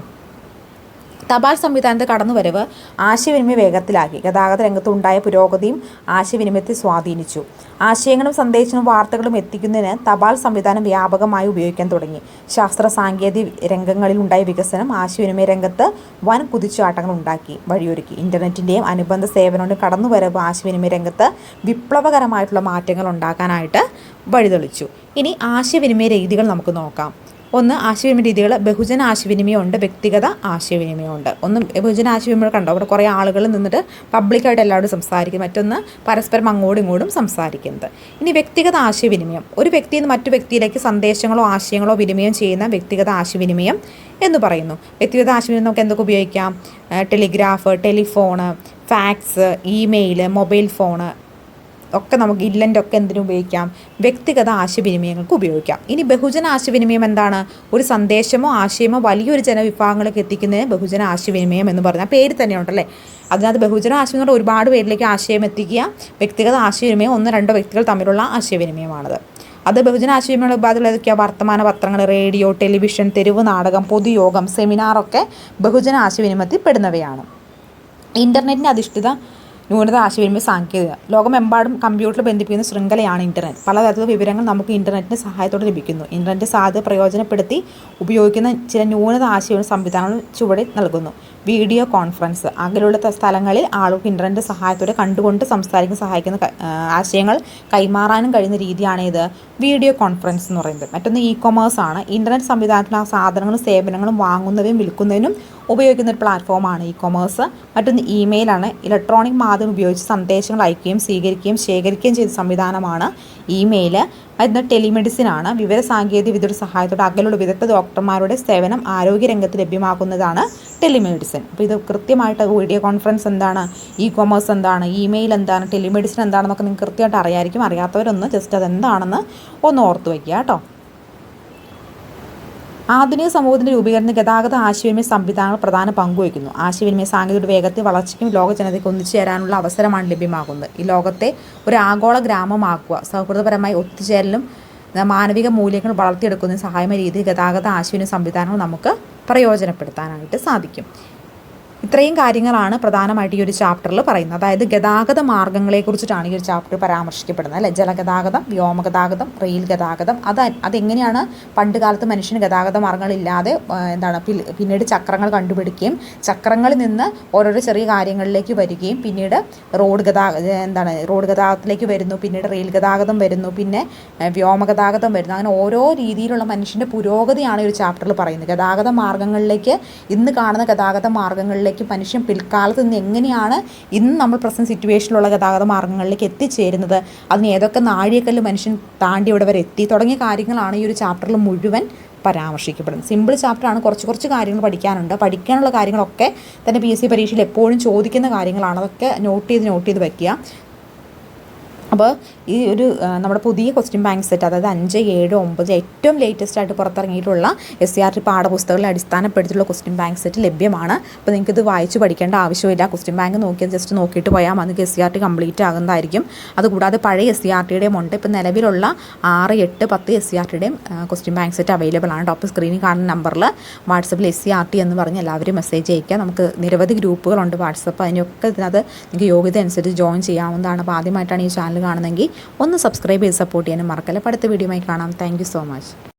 തപാൽ സംവിധാനത്തെ കടന്നുവരവ് ആശയവിനിമയ വേഗത്തിലാക്കി. ഗതാഗത രംഗത്തുണ്ടായ പുരോഗതിയും ആശയവിനിമയത്തെ സ്വാധീനിച്ചു. ആശയങ്ങളും സന്ദേശങ്ങളും വാർത്തകളും എത്തിക്കുന്നതിന് തപാൽ സംവിധാനം വ്യാപകമായി ഉപയോഗിക്കാൻ തുടങ്ങി. ശാസ്ത്ര സാങ്കേതിക രംഗങ്ങളിൽ ഉണ്ടായ വികസനം ആശയവിനിമയ രംഗത്ത് വൻ കുതിച്ചുചാട്ടങ്ങൾ ഉണ്ടാക്കി വഴിയൊരുക്കി. ഇന്റർനെറ്റിന്റെയും അനുബന്ധ സേവനങ്ങളുടെ കടന്നുവരവ് ആശയവിനിമയ രംഗത്ത് വിപ്ലവകരമായിട്ടുള്ള മാറ്റങ്ങൾ ഉണ്ടാക്കാനായിട്ട് വഴിതെളിച്ചു. ഇനി ആശയവിനിമയ രീതികൾ നമുക്ക് നോക്കാം. ഒന്ന് ആശയവിനിമയ രീതികൾ ബഹുജന ആശയവിനിമയമുണ്ട് വ്യക്തിഗത ആശയവിനിമയമുണ്ട്. ഒന്ന് ബഹുജന ആശയവിനിമയം കണ്ടോ? അവിടെ കുറേ ആളുകൾ നിന്നിട്ട് പബ്ലിക്കായിട്ട് എല്ലാവരും സംസാരിക്കും. മറ്റൊന്ന് പരസ്പരം അങ്ങോട്ടും ഇങ്ങോട്ടും സംസാരിക്കുന്നത്. ഇനി വ്യക്തിഗത ആശയവിനിമയം. ഒരു വ്യക്തിയിൽ നിന്ന് മറ്റു വ്യക്തിയിലേക്ക് സന്ദേശങ്ങളോ ആശയങ്ങളോ വിനിമയം ചെയ്യുന്ന വ്യക്തിഗത ആശയവിനിമയം എന്ന് പറയുന്നു. വ്യക്തിഗത ആശയവിനിമയം നമുക്ക് എന്തൊക്കെ ഉപയോഗിക്കാം? Telegraph telephone fax email mobile phone ഒക്കെ നമുക്ക് ഇല്ലന്റെ ഒക്കെ എന്തിനു ഉപയോഗിക്കാം? വ്യക്തിഗത ആശയവിനിമയങ്ങൾക്ക് ഉപയോഗിക്കാം. ഇനി ബഹുജന ആശയവിനിമയം എന്താണ്? ഒരു സന്ദേശമോ ആശയമോ വലിയൊരു ജനവിഭാഗങ്ങളിലേക്ക് എത്തിക്കുന്നതിന് ബഹുജന ആശയവിനിമയം എന്ന് പറഞ്ഞാൽ പേര് തന്നെ ഉണ്ടല്ലേ അതിനകത്ത് ബഹുജന ആശയം എന്ന് ഒരുപാട് പേരിലേക്ക് ആശയം എത്തിക്കുക വ്യക്തിഗത ആശയവിനിമയം ഒന്നോ രണ്ടോ വ്യക്തികൾ തമ്മിലുള്ള ആശയവിനിമയമാണത്. അത് ബഹുജന ആശയവിനിമയ ഉപാധികൾ ഏതൊക്കെയാണ് വർത്തമാന പത്രങ്ങൾ റേഡിയോ ടെലിവിഷൻ തെരുവ് നാടകം പൊതുയോഗം സെമിനാറൊക്കെ ബഹുജന ആശയവിനിമയത്തിൽ പെടുന്നവയാണ്. ഇന്റർനെറ്റിന് അധിഷ്ഠിത ന്യൂനത ആശയവിനിമയ സാങ്കേതിക. ലോകമെമ്പാടും കമ്പ്യൂട്ടർ ബന്ധിപ്പിക്കുന്ന ശൃംഖലയാണ് ഇന്റർനെറ്റ് പലതരത്തിലുള്ള വിവരങ്ങൾ നമുക്ക് ഇന്റർനെറ്റിന്റെ സഹായത്തോടെ ലഭിക്കുന്നു. ഇന്റർനെറ്റ് സാധ്യത പ്രയോജനപ്പെടുത്തി ഉപയോഗിക്കുന്ന ചില ന്യൂനത ആശയവിനിമയ സംവിധാനങ്ങൾ ചുവടെ നൽകുന്നു. വീഡിയോ കോൺഫറൻസ് അകലെയുള്ള സ്ഥലങ്ങളിൽ ആളുകൾക്ക് ഇന്റർനെറ്റ് സഹായത്തോടെ കണ്ടുകൊണ്ട് സംസാരിക്കാൻ സഹായിക്കുന്ന ആശയങ്ങൾ കൈമാറാനും കഴിയുന്ന രീതിയാണ് ഇത്. വീഡിയോ കോൺഫറൻസ് എന്ന് പറയുന്നത്. മറ്റൊന്ന് ഇ കൊമേഴ്സ് ആണ്. ഇന്റർനെറ്റ് സംവിധാനത്തിൽ ആ സാധനങ്ങളും സേവനങ്ങളും വാങ്ങുന്നതിനും വിൽക്കുന്നതിനും ഉപയോഗിക്കുന്ന ഒരു പ്ലാറ്റ്ഫോമാണ് ഇ കൊമേഴ്സ് മറ്റൊന്ന് ഇമെയിലാണ് ഇലക്ട്രോണിക് മാധ്യമം ഉപയോഗിച്ച് സന്ദേശങ്ങൾ അയക്കുകയും സ്വീകരിക്കുകയും ശേഖരിക്കുകയും ചെയ്ത സംവിധാനമാണ് ഇമെയിൽ അതിന് ടെലിമെഡിസിൻ ആണ് വിവര സാങ്കേതിക വിദ്യയുടെ സഹായത്തോടെ അകലുള്ള വിദഗ്ധ ഡോക്ടർമാരുടെ സേവനം ആരോഗ്യരംഗത്ത് ലഭ്യമാക്കുന്നതാണ് ടെലിമെഡിസിൻ. അപ്പോൾ ഇത് കൃത്യമായിട്ട് വീഡിയോ കോൺഫറൻസ് എന്താണ് ഇ കൊമേഴ്സ് എന്താണ് ഇമെയിൽ എന്താണ് ടെലിമെഡിസിൻ എന്താണെന്നൊക്കെ നിങ്ങൾക്ക് കൃത്യമായിട്ട് അറിയായിരിക്കും. അറിയാത്തവരൊന്ന് ജസ്റ്റ് അതെന്താണെന്ന് ഒന്ന് ഓർത്ത് വയ്ക്കുക കേട്ടോ. ആധുനിക സമൂഹത്തിന്റെ രൂപീകരണ ഗതാഗത ആശയവിനിമയ സംവിധാനങ്ങൾ പ്രധാന പങ്കുവയ്ക്കുന്നു ആശയവിനിമയ സാങ്കേതിക വേഗത്തിൽ വളർച്ചയ്ക്കും ലോക ജനതയ്ക്ക് ഒന്നിച്ചു ചേരാനുള്ള അവസരമാണ് ലഭ്യമാകുന്നത്. ഈ ലോകത്തെ ഒരു ആഗോള ഗ്രാമമാക്കുക സൗഹൃദപരമായി ഒത്തുചേരലും മാനവിക മൂല്യങ്ങൾ വളർത്തിയെടുക്കുന്ന സഹായമായ രീതിയിൽ ഗതാഗത ആശയവിനിമയ സംവിധാനങ്ങൾ നമുക്ക് പ്രയോജനപ്പെടുത്താനായിട്ട് സാധിക്കും. ഇത്രയും കാര്യങ്ങളാണ് പ്രധാനമായിട്ട് ഈ ഒരു ചാപ്റ്ററിൽ പറയുന്നത്. അതായത് ഗതാഗത മാർഗങ്ങളെക്കുറിച്ചിട്ടാണ് ഈ ഒരു ചാപ്റ്റർ പരാമർശിക്കപ്പെടുന്നത് അല്ലെ? ജലഗതാഗതം വ്യോമഗതാഗതം റെയിൽ ഗതാഗതം അത് അതെങ്ങനെയാണ് പണ്ട് കാലത്ത് മനുഷ്യന് ഗതാഗത മാർഗങ്ങളില്ലാതെ എന്താണ് പിന്നീട് ചക്രങ്ങൾ കണ്ടുപിടിക്കുകയും ചക്രങ്ങളിൽ നിന്ന് ഓരോരോ ചെറിയ കാര്യങ്ങളിലേക്ക് വരികയും പിന്നീട് റോഡ് ഗതാഗത എന്താണ് റോഡ് ഗതാഗതത്തിലേക്ക് വരുന്നു പിന്നീട് റെയിൽ ഗതാഗതം വരുന്നു പിന്നെ വ്യോമഗതാഗതം വരുന്നു. അങ്ങനെ ഓരോ രീതിയിലുള്ള മനുഷ്യന്റെ പുരോഗതിയാണ് ഈ ഒരു ചാപ്റ്ററിൽ പറയുന്നത്. ഗതാഗത മാർഗങ്ങളിലേക്ക് ഇന്ന് കാണുന്ന ഗതാഗത മാർഗങ്ങളിലേക്ക് മനുഷ്യൻ പിൽക്കാലത്ത് നിന്ന് എങ്ങനെയാണ് ഇന്ന് നമ്മൾ പ്രസന്റ് സിറ്റുവേഷനിലുള്ള ഗതാഗത മാർഗങ്ങളിലേക്ക് എത്തിച്ചേരുന്നത്? അതിന് ഏതൊക്കെ നാഴികക്കല്ല് മനുഷ്യൻ താണ്ടി ഇവിടെ വരെ എത്തി? തുടങ്ങിയ കാര്യങ്ങളാണ് ഈ ഒരു ചാപ്റ്ററിൽ മുഴുവൻ പരാമർശിക്കപ്പെടുന്നത്. സിമ്പിൾ ചാപ്റ്ററാണ് കുറച്ച് കുറച്ച് കാര്യങ്ങൾ പഠിക്കാനുണ്ട്. പഠിക്കാനുള്ള കാര്യങ്ങളൊക്കെ തന്നെ പി എസ് സി പരീക്ഷയിൽ എപ്പോഴും ചോദിക്കുന്ന കാര്യങ്ങളാണ്. അതൊക്കെ നോട്ട് ചെയ്ത് നോട്ട് ചെയ്ത് വയ്ക്കുക. അപ്പോൾ ഈ ഒരു നമ്മുടെ പുതിയ ക്വസ്റ്റ്യൻ ബാങ്ക് സെറ്റ് അതായത് അഞ്ച് ഏഴ് ഒമ്പത് ഏറ്റവും ലേറ്റസ്റ്റ് ആയിട്ട് പുറത്തിറങ്ങിയിട്ടുള്ള എസ് സി ആർ ടി പാഠപുസ്തകങ്ങളെ അടിസ്ഥാനപ്പെടുത്തിയിട്ടുള്ള ക്വസ്റ്റ്യൻ ബാങ്ക് സെറ്റ് ലഭ്യമാണ്. അപ്പോൾ നിങ്ങൾക്ക് ഇത് വായിച്ച് പഠിക്കേണ്ട ആവശ്യമില്ല. ക്വസ്റ്റ്യൻ ബാങ്ക് നോക്കിയാൽ ജസ്റ്റ് നോക്കിയിട്ട് പോയാൽ മതി. S C R T complete ആകുന്നതായിരിക്കും. അതുകൂടാതെ പഴയ എസ് സി ആർ ടിയുടെയും ഉണ്ട്. ഇപ്പോൾ നിലവിലുള്ള ആറ് എട്ട് പത്ത് എസ് സി ആർ ടിയുടെയും ക്വസ്റ്റ്യൻ ബാങ്ക് സെറ്റ് അവൈലബിൾ ആണ് ടോപ്പ് സ്ക്രീനിൽ കാണുന്ന നമ്പറിൽ വാട്സപ്പിൽ എസ് സി ആർ ടി എന്ന് പറഞ്ഞ് എല്ലാവരും മെസ്സേജ് അയക്കുക നമുക്ക് നിരവധി ഗ്രൂപ്പുകളുണ്ട്. വാട്സപ്പ് അതിനൊക്കെ ഇതിനകത്ത് നിങ്ങൾക്ക് യോഗ്യത അനുസരിച്ച് ജോയിൻ ചെയ്യാവുന്നതാണ്. അപ്പോൾ ആദ്യമായിട്ടാണ് ഈ ചാനൽ കാണുന്നതെങ്കിൽ ഒന്ന് സബ്സ്ക്രൈബ് ചെയ്ത് സപ്പോർട്ട് ചെയ്യാനും മറക്കല്ല. അടുത്ത വീഡിയോയുമായി കാണാം. Thank so much